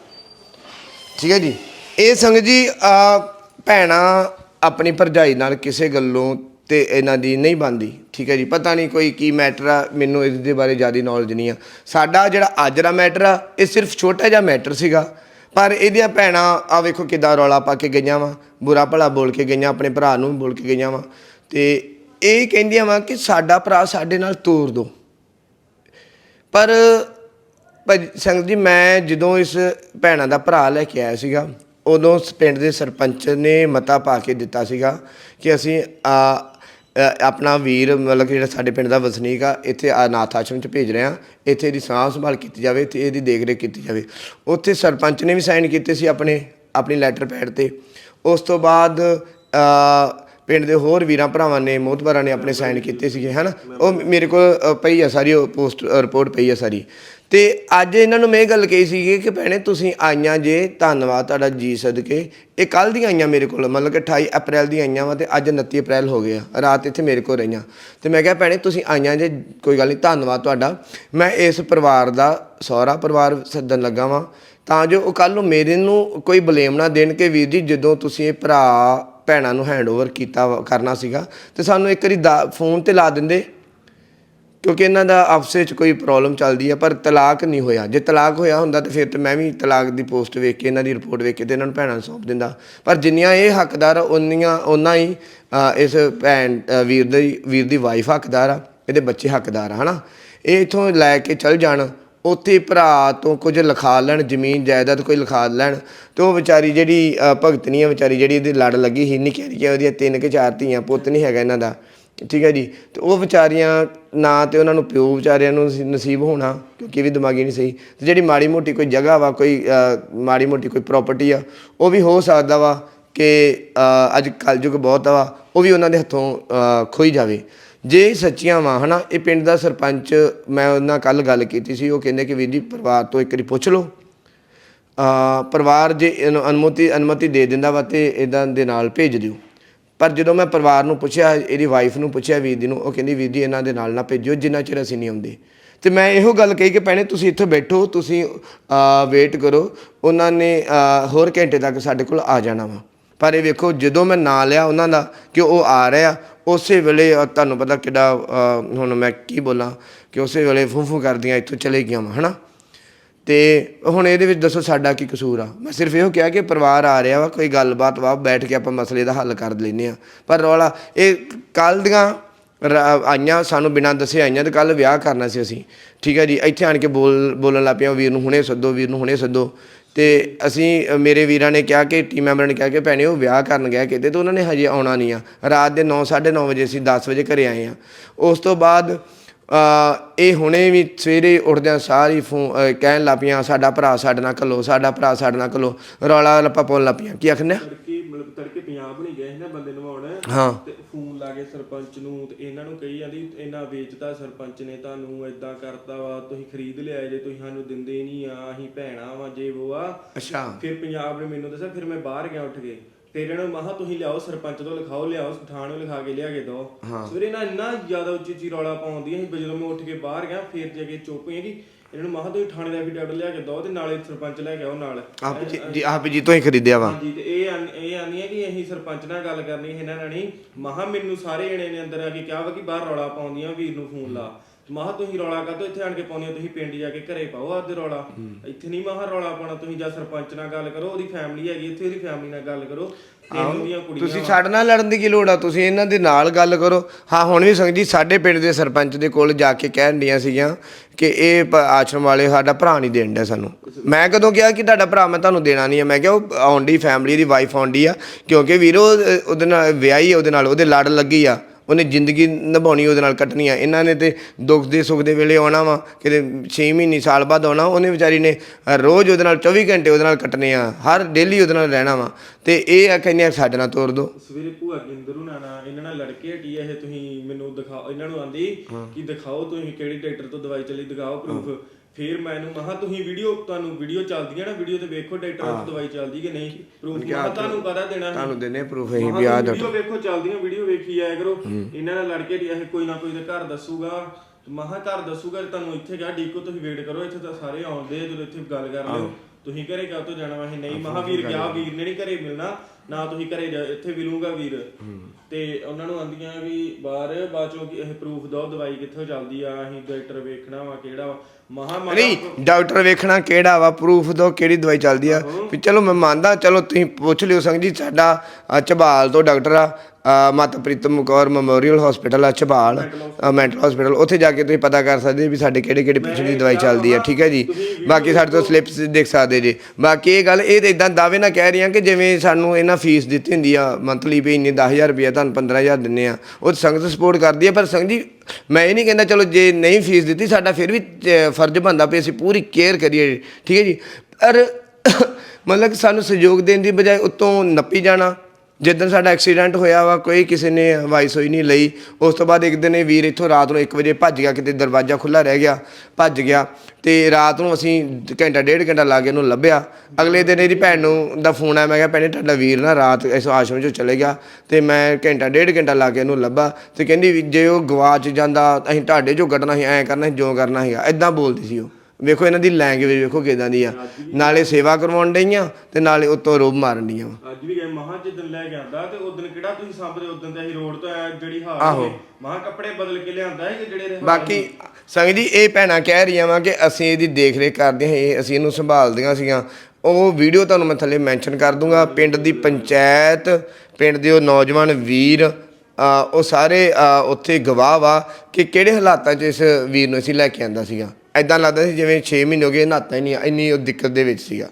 ਠੀਕ ਹੈ ਜੀ? ਇਹ ਸੰਗਤ ਜੀ, ਆ ਭੈਣਾ ਆਪਣੀ ਭਰਜਾਈ ਨਾਲ ਕਿਸੇ ਗੱਲੋਂ ਤੇ ਇਹਨਾਂ ਦੀ ਨਹੀਂ ਬੰਦੀ ਠੀਕ ਹੈ ਜੀ? ਪਤਾ ਨਹੀਂ ਕੋਈ ਕੀ ਮੈਟਰ ਆ, ਮੈਨੂੰ ਇਸ ਦੇ ਬਾਰੇ ਜ਼ਿਆਦਾ ਨੌਲੇਜ ਨਹੀਂ ਆ। ਸਾਡਾ ਜਿਹੜਾ ਅੱਜ ਦਾ ਮੈਟਰ ਆ, ਇਹ ਸਿਰਫ ਛੋਟਾ ਜਿਹਾ ਮੈਟਰ ਸੀਗਾ। ਪਰ ਇਹਦੀਆਂ ਭੈਣਾਂ, ਆ ਵੇਖੋ ਕਿਦਾਂ ਰੌਲਾ ਪਾ ਕੇ ਗਈਆਂ ਵਾ, ਬੁਰਾ ਭਲਾ ਬੋਲ ਕੇ ਗਈਆਂ, ਆਪਣੇ ਭਰਾ ਨੂੰ ਬੋਲ ਕੇ ਗਈਆਂ ਵਾ। ਤੇ ਇਹ ਕਹਿੰਦੀਆਂ ਵਾ ਕਿ ਸਾਡਾ ਭਰਾ ਸਾਡੇ ਨਾਲ ਤੋਰ ਦੋ। ਪਰ ਭਾਜੀ ਸੰਗਤ ਜੀ, ਮੈਂ ਜਦੋਂ ਇਸ ਭੈਣਾਂ ਦਾ ਭਰਾ ਲੈ ਕੇ ਆਇਆ ਸੀਗਾ ਉਦੋਂ ਸ- ਪਿੰਡ ਦੇ ਸਰਪੰਚ ਨੇ ਮਤਾ ਪਾ ਕੇ ਦਿੱਤਾ ਸੀਗਾ ਕਿ ਅਸੀਂ ਆ, ਅ, ਆਪਣਾ ਵੀਰ ਮਤਲਬ ਕਿ ਜਿਹੜਾ ਸਾਡੇ ਪਿੰਡ ਦਾ ਵਸਨੀਕ ਆ ਇੱਥੇ ਅਨਾਥ ਆਸ਼ਰਮ ਚ ਭੇਜ ਰਹੇ ਆ ਇੱਥੇ ਇਹਦੀ ਸਾਂਭ ਸੰਭਾਲ ਕੀਤੀ ਜਾਵੇ ਤੇ ਇਹਦੀ ਦੇਖਰੇਖ ਕੀਤੀ ਜਾਵੇ। ਉੱਥੇ ਸਰਪੰਚ ਨੇ ਵੀ ਸਾਈਨ ਕੀਤੇ ਸੀ ਆਪਣੇ ਆਪਣੀ ਲੈਟਰ ਪੈਡ ਤੇ। ਉਸ ਤੋਂ ਬਾਅਦ ਅ, ਪਿੰਡ ਦੇ ਹੋਰ ਵੀਰਾਂ ਭਰਾਵਾਂ ਨੇ, ਮੋਹਤਬਰਾਂ ਨੇ ਆਪਣੇ ਸਾਈਨ ਕੀਤੇ ਸੀਗੇ, ਹਨਾ? ਉਹ ਮੇਰੇ ਕੋਲ ਪਈ ਆ ਸਾਰੀ, ਉਹ ਪੋਸਟ ਰਿਪੋਰਟ ਪਈ ਆ ਸਾਰੀ। ਤੇ ਅੱਜ ਇਹਨਾਂ ਨੂੰ ਮੈਂ ਇਹ ਗੱਲ ਕਹੀ ਸੀਗੀ ਕਿ ਭੈਣੇ ਤੁਸੀਂ ਆਈਆਂ ਜੇ, ਧੰਨਵਾਦ ਤੁਹਾਡਾ ਜੀ ਸਦਕੇ। ਇਹ ਕੱਲ ਦੀਆਂ ਆਈਆਂ ਮੇਰੇ ਕੋਲ, ਮਤਲਬ ਕਿ 28 ਅਪ੍ਰੈਲ ਦੀਆਂ ਆਈਆਂ ਵਾ ਤੇ ਅੱਜ 29 ਅਪ੍ਰੈਲ ਹੋ ਗਿਆ ਰਾਤ ਇੱਥੇ ਮੇਰੇ ਕੋਲ ਰਹੀਆਂ। ਤੇ ਮੈਂ ਕਿਹਾ ਭੈਣੇ ਤੁਸੀਂ ਆਈਆਂ ਜੇ, ਕੋਈ ਗੱਲ ਨਹੀਂ ਧੰਨਵਾਦ ਤੁਹਾਡਾ। ਮੈਂ ਇਸ ਪਰਿਵਾਰ ਦਾ ਸਹੁਰਾ ਪਰਿਵਾਰ ਸੱਦਣ ਲੱਗਾ ਵਾਂ। ਤਾਂ ਜੋ ਉਹ ਕੱਲ ਨੂੰ ਮੇਰੇ ਨੂੰ ਕੋਈ ਬਲੇਮ ਨਾ ਦੇਣ ਕਿ ਵੀਰ ਜੀ ਜਦੋਂ ਤੁਸੀਂ ਇਹ ਭਰਾ ਭੈਣਾਂ ਨੂੰ ਹੈਂਡਓਵਰ ਕੀਤਾ ਵਾ- ਕਰਨਾ ਸੀਗਾ। ਤੇ ਸਾਨੂੰ ਇੱਕ ਵਾਰੀ ਦਾ- ਫੋਨ ਤੇ ਲਾ ਦਿੰਦੇ, ਕਿਉਂਕਿ ਇਹਨਾਂ ਦਾ ਆਪਸ 'ਚ ਕੋਈ ਪ੍ਰੋਬਲਮ ਚੱਲਦੀ ਹੈ ਪਰ ਤਲਾਕ ਨਹੀਂ ਹੋਇਆ। ਜੇ ਤਲਾਕ ਹੋਇਆ ਹੁੰਦਾ ਤਾਂ ਫਿਰ ਤੇ ਮੈਂ ਵੀ ਤਲਾਕ ਦੀ ਪੋਸਟ ਵੇਖ ਕੇ, ਇਹਨਾਂ ਦੀ ਰਿਪੋਰਟ ਵੇਖ ਕੇ ਤੇ ਇਹਨਾਂ ਨੂੰ ਭੈਣਾਂ ਨੂੰ ਸੌਂਪ ਦਿੰਦਾ। ਪਰ ਜਿੰਨੀਆਂ ਇਹ ਹੱਕਦਾਰ ਆ, ਉਨੀਆਂ ਉਹਨਾਂ ਹੀ ਇਸ ਭੈਣ ਵੀਰ ਦੀ ਵੀਰ ਦੀ ਵਾਈਫ ਹੱਕਦਾਰ ਆ, ਇਹਦੇ ਬੱਚੇ ਹੱਕਦਾਰ ਆ, ਹਨਾ? ਇਹ ਇਥੋਂ ਲੈ ਕੇ ਚੱਲ ਜਾਣ। ਉੱਥੇ ਭਰਾ ਤੋਂ ਕੁਝ ਲਿਖਾ ਲੈਣ ਜ਼ਮੀਨ ਜਾਇਦਾਦ ਕੋਈ ਲਿਖਾ ਲੈਣ ਤੇ ਉਹ ਵਿਚਾਰੀ ਜਿਹੜੀ ਭਗਤਨੀ ਆ ਵਿਚਾਰੀ ਜਿਹੜੀ ਇਹਦੀ ਲੜ ਲੱਗੀ ਸੀ ਨਿੱਕੀ ਨਿੱਕੀ ਉਹਦੀਆਂ ਤਿੰਨ ਕਿ ਚਾਰ ਧੀਆਂ ਪੁੱਤ ਨਹੀਂ ਹੈਗਾ ਇਹਨਾਂ ਦਾ ਠੀਕ ਹੈ ਜੀ। ਤੇ ਉਹ ਵਿਚਾਰੀਆਂ ਨਾ ਤੇ ਉਹਨਾਂ ਨੂੰ ਪਿਓ ਵਿਚਾਰਿਆਂ ਨੂੰ ਨਸੀਬ ਹੋਣਾ ਕਿਉਂਕਿ ਇਹ ਵੀ ਦਿਮਾਗੀ ਨਹੀਂ ਸਹੀ। ਤੇ ਜਿਹੜੀ ਮਾੜੀ ਮੋਟੀ ਕੋਈ ਜਗ੍ਹਾ ਵਾ ਕੋਈ ਮਾੜੀ ਮੋਟੀ ਕੋਈ ਪ੍ਰਾਪਰਟੀ ਆ ਉਹ ਵੀ ਹੋ ਸਕਦਾ ਵਾ ਕਿ ਅ, ਅੱਜ ਕਲਯੁਗ ਬਹੁਤ ਵਾ ਉਹ ਵੀ ਉਹਨਾਂ ਦੇ ਹੱਥੋਂ ਅ, ਖੋਈ ਜਾਵੇ। ਜੇ ਇਹ ਸੱਚੀਆਂ ਵਾ ਹਨਾ ਇਹ ਪਿੰਡ ਦਾ ਸਰਪੰਚ ਮੈਂ ਉਹਨਾਂ ਕੱਲ ਗੱਲ ਕੀਤੀ ਸੀ ਉਹ ਕਹਿੰਦੇ ਕਿ ਵੀਰ ਜੀ ਪਰਿਵਾਰ ਤੋਂ ਇੱਕ ਵਾਰੀ ਪੁੱਛ ਲਓ। ਅ, ਪਰਿਵਾਰ ਜੇ ਇਹਨੂੰ ਅਨੁਮਤੀ ਅਨੁਮਤੀ ਦੇ ਦਿੰਦਾ ਵਾ ਤੇ ਇਦਾਂ ਦੇ ਨਾਲ ਭੇਜ ਦਿਓ। ਪਰ ਜਦੋਂ ਮੈਂ ਪਰਿਵਾਰ ਨੂੰ ਪੁੱਛਿਆ ਇਹਦੀ ਵਾਈਫ ਨੂੰ ਪੁੱਛਿਆ ਵੀਰ ਦੀ ਨੂੰ ਉਹ ਕਹਿੰਦੀ ਵੀਰ ਜੀ ਇਹਨਾਂ ਦੇ ਨਾਲ ਨਾ ਭੇਜਿਓ ਜਿੰਨਾ ਚਿਰ ਅਸੀਂ ਨਹੀਂ ਆਉਂਦੇ। ਤੇ ਮੈਂ ਇਹੋ ਗੱਲ ਕਹੀ ਕਿ ਭੈਣੇ ਤੁਸੀਂ ਇੱਥੇ ਬੈਠੋ ਤੁਸੀਂ ਵੇਟ ਕਰੋ। ਉਹਨਾਂ ਨੇ ਹੋਰ ਘੰਟੇ ਤੱਕ ਸਾਡੇ ਕੋਲ ਆ ਜਾਣਾ ਵਾ। ਪਰ ਇਹ ਵੇਖੋ ਜਦੋਂ ਮੈਂ ਨਾਂ ਲਿਆ ਉਹਨਾਂ ਦਾ ਕਿ ਉਹ ਆ ਰਿਹਾ ਉਸੇ ਵੇਲੇ ਅ, ਤੁਹਾਨੂੰ ਪਤਾ ਕਿੱਡਾ ਅ, ਹੁਣ ਮੈਂ ਕੀ ਬੋਲਾਂ ਕਿ ਉਸੇ ਵੇਲੇ ਫੂਫੂ ਕਰਦੀਆਂ ਇੱਥੋਂ ਚਲੇ ਗਈਆਂ ਵਾ ਹਨਾ? ਤੇ ਹੁਣ ਇਹਦੇ ਵਿੱਚ ਦੱਸੋ ਸਾਡਾ ਕੀ ਕਸੂਰ ਆ? ਮੈਂ ਸਿਰਫ ਇਹੋ ਕਿਹਾ ਕਿ ਪਰਿਵਾਰ ਆ ਰਿਹਾ ਵਾ ਕੋਈ ਗੱਲਬਾਤ ਵਾ ਬੈਠ ਕੇ ਆਪਾਂ ਮਸਲੇ ਦਾ ਹੱਲ ਕਰ ਲੈਨੇ ਆ ਪਰ ਰੌਲਾ ਇਹ ਕੱਲ ਦੀਆਂ ਰ- ਆਈਆਂ ਸਾਨੂੰ ਬਿਨਾਂ ਦੱਸੇ ਆਈਆਂ ਤੇ ਕੱਲ ਵਿਆਹ ਕਰਨਾ ਸੀ ਅਸੀਂ। ਠੀਕ ਹੈ ਜੀ ਇੱਥੇ ਆਣ ਕੇ ਬੋਲ ਬੋਲਣ ਲੱਗ ਪਿਆ ਵੀਰ ਨੂੰ ਹੁਣੇ ਸੱਦੋ ਵੀਰ ਨੂੰ ਹੁਣੇ ਸੱਦੋ। ਤੇ ਅਸੀਂ ਮੇਰੇ ਵੀਰਾਂ ਨੇ ਕਿਹਾ ਕਿ ਟੀਮ ਮੈਂਬਰਾਂ ਨੇ ਕਿਹਾ ਕਿ ਭੈਣੇ ਉਹ ਵਿਆਹ ਕਰਨ ਗਿਆ ਕਿਤੇ ਤੇ ਉਹਨਾਂ ਨੇ ਹਜੇ ਆਉਣਾ ਨਹੀਂ ਆ। ਰਾਤ ਦੇ 9 9:30 ਵਜੇ ਅਸੀਂ 10 ਵਜੇ ਘਰੇ ਆਏ ਆ। ਉਸ ਤੋਂ ਬਾਅਦ ਇਹ ਹੁਣੇ ਵੀ ਸਵੇਰੇ ਉੱਠਦਿਆਂ ਸਾਰੀ ਫੋਨ ਕਹਿਣ ਲੱਗ ਪਈਆਂ ਸਾਡਾ ਭਰਾ ਸਾਡੇ ਨਾਲ ਘੱਲੋ ਸਾਡਾ ਭਰਾ ਸਾਡੇ ਨਾਲ ਘੱਲੋ। ਰੌਲਾ ਲੱਪਾ ਪਾਉਣ ਲੱਗ ਪਈਆਂ ਕੀ ਆਖਨੇ ਤੜਕੇ ਮਤਲਬ ਤੜਕੇ ਪੰਜਾਬ ਨਹੀਂ ਗਏ ਨਾ ਬੰਦੇ ਨਵਾਉਣ? ਹਾਂ। ਤੇ ਲਾ ਕੇ ਸਰਪੰਚ ਨੂੰ ਤੇ ਇਹਨਾਂ ਨੂੰ ਕਹੀ ਜਾਂਦੀ ਇਹਨਾਂ ਵੇਚਤਾ ਸਰਪੰਚ ਨੇ ਤੁਹਾਨੂੰ ਏਦਾਂ ਕਰਤਾ ਵਾ ਤੁਸੀਂ ਖਰੀਦ ਲਿਆ ਜੇ ਤੁਸੀਂ ਸਾਨੂੰ ਦਿੰਦੇ ਨਹੀਂ ਆ ਅਸੀਂ ਭੈਣਾ ਵਾ ਜੇ ਉਹ ਆ। ਅੱਛਾ। ਫਿਰ ਪੰਜਾਬ ਨੇ ਮੈਨੂੰ ਦੱਸਿਆ ਫਿਰ ਮੈਂ ਬਾਹਰ ਗਿਆ ਉੱਠ ਕੇ। ਫਿਰ ਇਹਨਾਂ ਨੂੰ ਮਹਾ ਤੁਸੀਂ ਲਿਆਓ ਸਰਪੰਚ ਤੋਂ ਲਿਖਾਓ ਲਿਆਓ ਥਾਣੇ ਲਿਖਾ ਕੇ ਲਿਆ ਕੇ ਦੋ ਸਵੇਰੇ ਨਾ ਇੰਨਾ ਜ਼ਿਆਦਾ ਉੱਚੀ ਉੱਚੀ ਰੌਲਾ ਪਾਉਂਦੀਆਂ ਸੀ ਜਦੋਂ ਮੈਂ ਉੱਠ ਕੇ ਬਾਹਰ ਗਿਆ ਫਿਰ ਜਾ ਕੇ ਚੁੱਪ ਹੋਈ ਕਿ ਇਹਨਾਂ ਨੂੰ ਮਹਾ ਤੁਸੀਂ ਥਾਣੇ ਦਾ ਐਫੀਡੈਵਿਟ ਲਿਆ ਕੇ ਦੋ ਤੇ ਨਾਲੇ ਸਰਪੰਚ ਲੈ ਕੇ ਆਓ ਨਾਲ। ਆਪ ਜੀ ਜੀ ਆਪ ਜੀ ਤੋਂ ਹੀ ਖਰੀਦਿਆ ਵਾ। ਹਾਂਜੀ ਤੇ ਇਹ ਆਨ- ਇਹ ਆਂਦੀਆਂ ਕਿ ਅਸੀਂ ਸਰਪੰਚ ਨਾਲ ਗੱਲ ਕਰਨੀ ਇਹਨਾਂ ਨਾਲ ਨਹੀਂ। ਮਹਾ ਮੈਨੂੰ ਸਾਰੇ ਜਣੇ ਨੇ ਅੰਦਰ ਆ ਕੇ ਕਿਹਾ ਵਾ ਕਿ ਬਾਹਰ ਰੌਲਾ ਪਾਉਂਦੀਆਂ ਵੀਰ ਨੂੰ ਫੋਨ ਲਾ। ਮਹਾ ਤੁਸੀਂ ਰੌਲਾ ਕਾਹਤੋਂ ਇੱਥੇ ਆਣ ਕੇ ਪਾਉਂਦੀਆਂ ਤੁਸੀਂ ਪਿੰਡ ਜਾ ਕੇ ਘਰੇ ਪਾਓ ਆਪਦੇ ਰੌਲਾ। ਇੱਥੇ ਨਹੀਂ ਮਹਾ ਰੌਲਾ ਪਾਉਣਾ। ਤੁਸੀਂ ਜਾਂ ਸਰਪੰਚ ਨਾਲ ਗੱਲ ਕਰੋ ਉਹਦੀ ਫੈਮਿਲੀ ਹੈਗੀ ਇੱਥੇ ਉਹਦੀ ਫੈਮਿਲੀ ਨਾਲ ਗੱਲ ਕਰੋ। ਤਿੰਨ ਦੀਆਂ ਕੁੜੀਆਂ ਤੁਸੀਂ ਸਾਡੇ ਨਾਲ ਲੜਨ ਦੀ ਕੀ ਲੋੜ ਆ? ਤੁਸੀਂ ਇਹਨਾਂ ਦੇ ਨਾਲ ਗੱਲ ਕਰੋ। ਹਾਂ ਹੁਣ ਵੀ ਸੰਗਤ ਜੀ ਸਾਡੇ ਪਿੰਡ ਦੇ ਸਰਪੰਚ ਦੇ ਕੋਲ ਜਾ ਕੇ ਕਹਿਣ ਡੀਆਂ ਸੀਗੀਆਂ ਕਿ ਇਹ ਪ- ਆਸ਼ਰਮ ਵਾਲੇ ਸਾਡਾ ਭਰਾ ਨਹੀਂ ਦੇਣ ਡਿਆ ਸਾਨੂੰ। ਮੈਂ ਕਦੋਂ ਕਿਹਾ ਕਿ ਤੁਹਾਡਾ ਭਰਾ ਮੈਂ ਤੁਹਾਨੂੰ ਦੇਣਾ ਨਹੀਂ ਆ? ਮੈਂ ਕਿਹਾ ਉਹ ਆਉਂਦੀ ਫੈਮਿਲੀ ਦੀ ਵਾਈਫ ਆਉਂਦੀ ਆ। ਕਿਉਂਕਿ ਵੀਰੋ ਅ, ਉਹਦੇ ਨਾਲ ਵਿਆਹੀ ਆ ਉਹਦੇ ਨਾਲ ਉਹਦੇ ਲੜ ਲੱਗੀ ਆ। ਉਹਨੇ ਜ਼ਿੰਦਗੀ ਨਿਭਾਉਣੀ ਉਹਦੇ ਨਾਲ ਕੱਟਣੀ ਆ। ਇਹਨਾਂ ਨੇ ਤੇ ਦੁੱਖ ਦੇ ਸੁੱਖ ਦੇ ਵੇਲੇ ਆਉਣਾ ਵਾ ਕਿਤੇ 6 ਮਹੀਨੇ ਸਾਲ ਬਾਅਦ ਆਉਣਾ ਉਹਨੇ ਵਿਚਾਰੀ ਨੇ ਰੋਜ਼ ਉਹਦੇ ਨਾਲ 24 ਘੰਟੇ ਉਹਦੇ ਨਾਲ ਕੱਟਣੇ ਆ। ਹਰ ਡੇਲੀ ਉਹਦੇ ਨਾਲ ਰਹਿਣਾ ਵਾ। ਤੇ ਇਹ ਆ ਕਹਿੰਦੇ ਆ ਸਾਡੇ ਨਾਲ ਤੋਰ ਦੋ। ਸਵੇਰੇ ਭੂਆ ਗਿੰਦਰੂ ਨਾਨਾ ਇਹਨਾਂ ਨਾਲ ਲੜਕੇ ਹਟੀ ਇਹ ਤੁਸੀਂ ਮੈਨੂੰ ਦਿਖਾਓ। ਇਹਨਾਂ ਨੂੰ ਆਂਦੀ ਕਿ ਦਿਖਾਓ ਤੁਸੀਂ ਕਿਹੜੀ ਡਾਕਟਰ ਤੋਂ ਦਵਾਈ ਚੱਲੀ ਦਿਖਾਓ ਪ੍ਰੂਫ ਫਿਰ ਮੈਨੂੰ ਮਹਾ ਤੁਸੀਂ ਵੀਡੀਓ ਤੁਹਾਨੂੰ ਵੀਡੀਓ ਚੱਲਦੀਆਂ ਨਾ ਵੀਡੀਓ ਤੇ ਵੇਖੋ ਡਾਕਟਰ ਤੋਂ ਦਵਾਈ ਚੱਲਦੀ ਕਿ ਨਹੀਂ। ਪ੍ਰੂਫ ਮਹਾ ਤੁਹਾਨੂੰ ਪਤਾ ਦੇਣਾ ਸੀ। ਤੁਹਾਨੂੰ ਦਿੰਨੇ ਪ੍ਰੂਫ ਮਹਾਂ ਵੀ ਆ ਵੀਡੀਓ ਵੇਖੋ ਚੱਲਦੀਆਂ ਵੀਡੀਓ ਵੇਖੀ ਜਾਇਆ ਕਰੋ। ਇਹਨਾਂ ਨਾਲ ਲੜਕੇ ਦੀ ਇਹ ਕੋਈ ਨਾ ਕੋਈ ਦੇ ਘਰ ਦੱਸੂਗਾ। ਮਹਾ ਘਰ ਦੱਸੂਗਾ ਤੁਹਾਨੂੰ ਇੱਥੇ ਗਿਆ ਡੀਕੋ ਤੁਸੀਂ ਵੇਟ ਕਰੋ ਇੱਥੇ ਤਾਂ ਸਾਰੇ ਆਉਂਦੇ ਜਦੋਂ ਇੱਥੇ ਗੱਲ ਕਰ ਲਿਓ ਤੁਸੀਂ ਘਰੇ ਕਾਹ ਤੋਂ ਜਾਣਾ ਵਾ? ਇਹ ਨਹੀਂ ਮਹਾ ਵੀਰ ਗਿਆ ਵੀਰ ਨੇ ਨਹੀਂ ਘਰੇ ਮਿਲਣਾ ਨਾ ਤੁਸੀਂ ਘਰੇ ਜਾ- ਇੱਥੇ ਮਿਲੂਗਾ ਵੀਰ। ਤੇ ਉਹਨਾਂ ਨੂੰ ਆਂਦੀਆਂ ਵੀ ਬਾਹਰ ਬਾਚੋ ਕਿ ਇਹ ਪ੍ਰੂਫ ਦੋ ਦਵਾਈ ਕਿੱਥੋਂ ਚੱਲਦੀ ਆ? ਅਸੀਂ ਡਾਕਟਰ ਵੇਖਣਾ ਵਾ ਕਿਹੜਾ ਵਾ? ਮਹਾ ਨਹੀਂ ਡਾਕਟਰ ਵੇਖਣਾ ਕਿਹੜਾ ਵਾ ਪ੍ਰੂਫ ਦੋ ਕਿਹੜੀ ਦਵਾਈ ਚੱਲਦੀ ਆ। ਵੀ ਚਲੋ ਮੈਂ ਮੰਨਦਾ ਚਲੋ ਤੁਸੀਂ ਪੁੱਛ ਲਿਓ ਸੰਗ ਜੀ ਸਾਡਾ ਅ, ਝਬਾਲ ਤੋਂ ਡਾਕਟਰ ਆ ਮਾਤਾ ਪ੍ਰੀਤਮ ਕੌਰ ਮੈਮੋਰੀਅਲ ਹਸਪੀਟਲ ਆ ਝਬਾਲ ਮੈਂਟਲ ਹਸਪੀਟਲ ਉੱਥੇ ਜਾ ਕੇ ਤੁਸੀਂ ਪਤਾ ਕਰ ਸਕਦੇ ਵੀ ਸਾਡੇ ਕਿਹੜੇ ਕਿਹੜੇ ਪੇਸ਼ੈਂਟ ਦੀ ਦਵਾਈ ਚੱਲਦੀ ਆ ਠੀਕ ਹੈ ਜੀ? ਬਾਕੀ ਸਾਡੇ ਤੋਂ ਸਲਿੱਪਸ ਦੇਖ ਸਕਦੇ ਜੀ। ਬਾਕੀ ਇਹ ਗੱਲ ਇਹ ਤਾਂ ਇਦਾਂ ਦਾਅਵੇ ਨਾਲ ਕਹਿ ਰਹੀਆਂ ਕਿ ਜਿਵੇਂ ਸਾਨੂੰ ਇਹਨਾਂ ਫੀਸ ਦਿੱਤੀ ਹੁੰਦੀ ਆ ਮੰਥਲੀ ਵੀ ਇੰਨੇ 10000 ਰੁਪਏ ਤੁਹਾਨੂੰ 15000 ਦਿੰਨੇ ਆ। ਉਹ ਸੰਗਤ ਸਪੋਰਟ ਕਰਦੀ ਆ ਪਰ ਸੰਗਤ ਜੀ ਮੈਂ ਇਹ ਨਹੀਂ ਕਹਿੰਦਾ ਚਲੋ ਜੇ ਨਹੀਂ ਫੀਸ ਦਿੱਤੀ ਸਾਡਾ ਫਿਰ ਵੀ ਫਰਜ਼ ਬਣਦਾ ਵੀ ਅਸੀਂ ਪੂਰੀ ਕੇਅਰ ਕਰੀਏ ਠੀਕ ਹੈ ਜੀ। ਪਰ ਮਤਲਬ ਕਿ ਸਾਨੂੰ ਸਹਿਯੋਗ ਦੇਣ ਦੀ ਬਜਾਏ ਉੱਤੋਂ ਨੱਪੀ ਜਾਣਾ। ਜਿੱਦਣ ਸਾਡਾ ਐਕਸੀਡੈਂਟ ਹੋਇਆ ਵਾ, ਕੋਈ ਕਿਸੇ ਨੇ ਹਵਾਈ ਹੋਈ ਨਹੀਂ ਲਈ। ਉਸ ਤੋਂ ਬਾਅਦ ਇੱਕ ਦਿਨ ਇਹ ਵੀਰ ਇੱਥੋਂ ਰਾਤ ਨੂੰ 1 ਵਜੇ ਭੱਜ ਗਿਆ, ਕਿਤੇ ਦਰਵਾਜ਼ਾ ਖੁੱਲਾ ਰਹਿ ਗਿਆ, ਭੱਜ ਗਿਆ। ਤੇ ਰਾਤ ਨੂੰ ਅਸੀਂ ਘੰਟਾ, ਡੇਢ ਘੰਟਾ ਲਾ ਕੇ ਉਹਨੂੰ ਲੱਭਿਆ। ਅਗਲੇ ਦਿਨ ਇਹਦੀ ਭੈਣ ਨੂੰ ਦਾ ਫੋਨ ਆਇਆ, ਮੈਂ ਕਿਹਾ, ਭੈਣੇ, ਤੁਹਾਡਾ ਵੀਰ ਨਾ ਰਾਤ ਇਸ ਆਸ਼ਰਮ 'ਚੋਂ ਚਲੇ ਗਿਆ। ਤੇ ਮੈਂ ਘੰਟਾ, ਡੇਢ ਘੰਟਾ ਲਾ ਕੇ ਉਹਨੂੰ ਲੱਭਾ। ਤੇ ਕਹਿੰਦੀ ਵੀ ਜੇ ਉਹ ਗਵਾਚ ਜਾਂਦਾ, ਅਸੀਂ ਤੁਹਾਡੇ ਜੋ ਕੱਢਣਾ ਸੀ, ਐਂ ਕਰਨਾ ਸੀ, ਜੋ ਕਰਨਾ ਸੀਗਾ ਐਦਾਂ ਬੋਲਦੀ ਸੀ ਉਹ। ਵੇਖੋ ਇਹਨਾਂ ਦੀ ਲੈਂਗੁਏਜ ਵੇਖੋ ਕਿਦਾਂ ਦੀ ਆ। ਨਾਲੇ ਸੇਵਾ ਕਰਵਾਉਣ ਡਈਆਂ ਤੇ ਨਾਲੇ ਉੱਤੋਂ ਰੋਬ ਮਾਰਨ ਡਈਆਂ ਵਾ। ਅੱਜ ਵੀ ਗਏ ਮਹਾ ਜਿੱਦਣ ਲੈ ਕੇ ਆਂਦਾ ਤੇ ਉਦੋਂ ਕਿਹੜਾ ਤੁਸੀਂ ਸਾਂਭਦੇ ਉਦੋਂ ਤੇ ਅਸੀਂ ਰੋਡ ਤੋਂ ਆਇਆ ਜਿਹੜੀ ਹਾਲ ਆਹੋ। ਮਹਾ ਕੱਪੜੇ ਬਦਲ ਕੇ ਲਿਆਂਦਾ ਹੈ ਕਿ ਜਿਹੜੇ ਹਾਲ ਬਾਕੀ ਸੰਗਤ ਜੀ ਇਹ ਭੈਣਾਂ ਕਹਿ ਰਹੀਆਂ ਵਾ ਕਿ ਅਸੀਂ ਇਹਦੀ ਦੇਖ ਰੇਖ ਕਰਦੇ ਹਾਂ ਇਹ ਅਸੀਂ ਇਹਨੂੰ ਸੰਭਾਲਦੀਆਂ ਸੀਗੀਆਂ। ਉਹ ਵੀਡੀਓ ਤੁਹਾਨੂੰ ਮੈਂ ਥੱਲੇ ਮੈਂਸ਼ਨ ਕਰ ਦੂੰਗਾ। ਪਿੰਡ ਦੀ ਪੰਚਾਇਤ ਪਿੰਡ ਦੇ ਉਹ ਨੌਜਵਾਨ ਵੀਰ ਉਹ ਸਾਰੇ ਉੱਥੇ ਗਵਾਹ ਵਾ ਕਿ ਕਿਹੜੇ ਹਾਲਾਤਾਂ 'ਚ ਇਸ ਵੀਰ ਨੂੰ ਅਸੀਂ ਲੈ ਕੇ ਆਂਦਾ ਸੀਗਾ? ਐਦਾਂ ਲੱਗਦਾ ਸੀ ਜਿਵੇਂ 6 ਮਹੀਨੇ ਹੋ ਗਏ ਨਹਾਤਾ ਹੀ ਨਹੀਂ ਇੰਨੀ ਉਹ ਦਿੱਕਤ ਦੇ ਵਿੱਚ ਸੀਗਾ।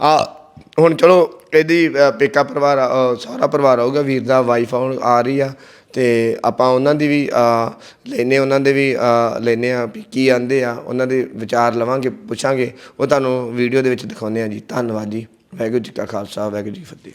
ਆ ਹੁਣ ਚਲੋ ਇਹਦੀ ਅ, ਪੇਕਾ ਪਰਿਵਾਰ ਆ, ਅ, ਸਹੁਰਾ ਪਰਿਵਾਰ ਆਊਗਾ ਵੀਰ ਦਾ ਵਾਈਫ ਆ ਰਹੀ ਆ ਤੇ ਆਪਾਂ ਉਹਨਾਂ ਦੀ ਵੀ ਅ, ਲੈਨੇ ਉਹਨਾਂ ਦੇ ਵੀ ਅ, ਲੈਨੇ ਆ ਵੀ ਕੀ ਆਂਦੇ ਆ ਉਹਨਾਂ ਦੇ ਵਿਚਾਰ ਲਵਾਂਗੇ ਪੁੱਛਾਂਗੇ ਉਹ ਤੁਹਾਨੂੰ ਵੀਡੀਓ ਦੇ ਵਿੱਚ ਦਿਖਾਉਂਦੇ ਆ ਜੀ। ਧੰਨਵਾਦ ਜੀ। ਵਾਹਿਗੁਰੂ ਜੀ ਕਾ ਖਾਲਸਾ ਵਾਹਿਗੁਰੂ ਜੀ ਕੀ ਫਤਿਹ।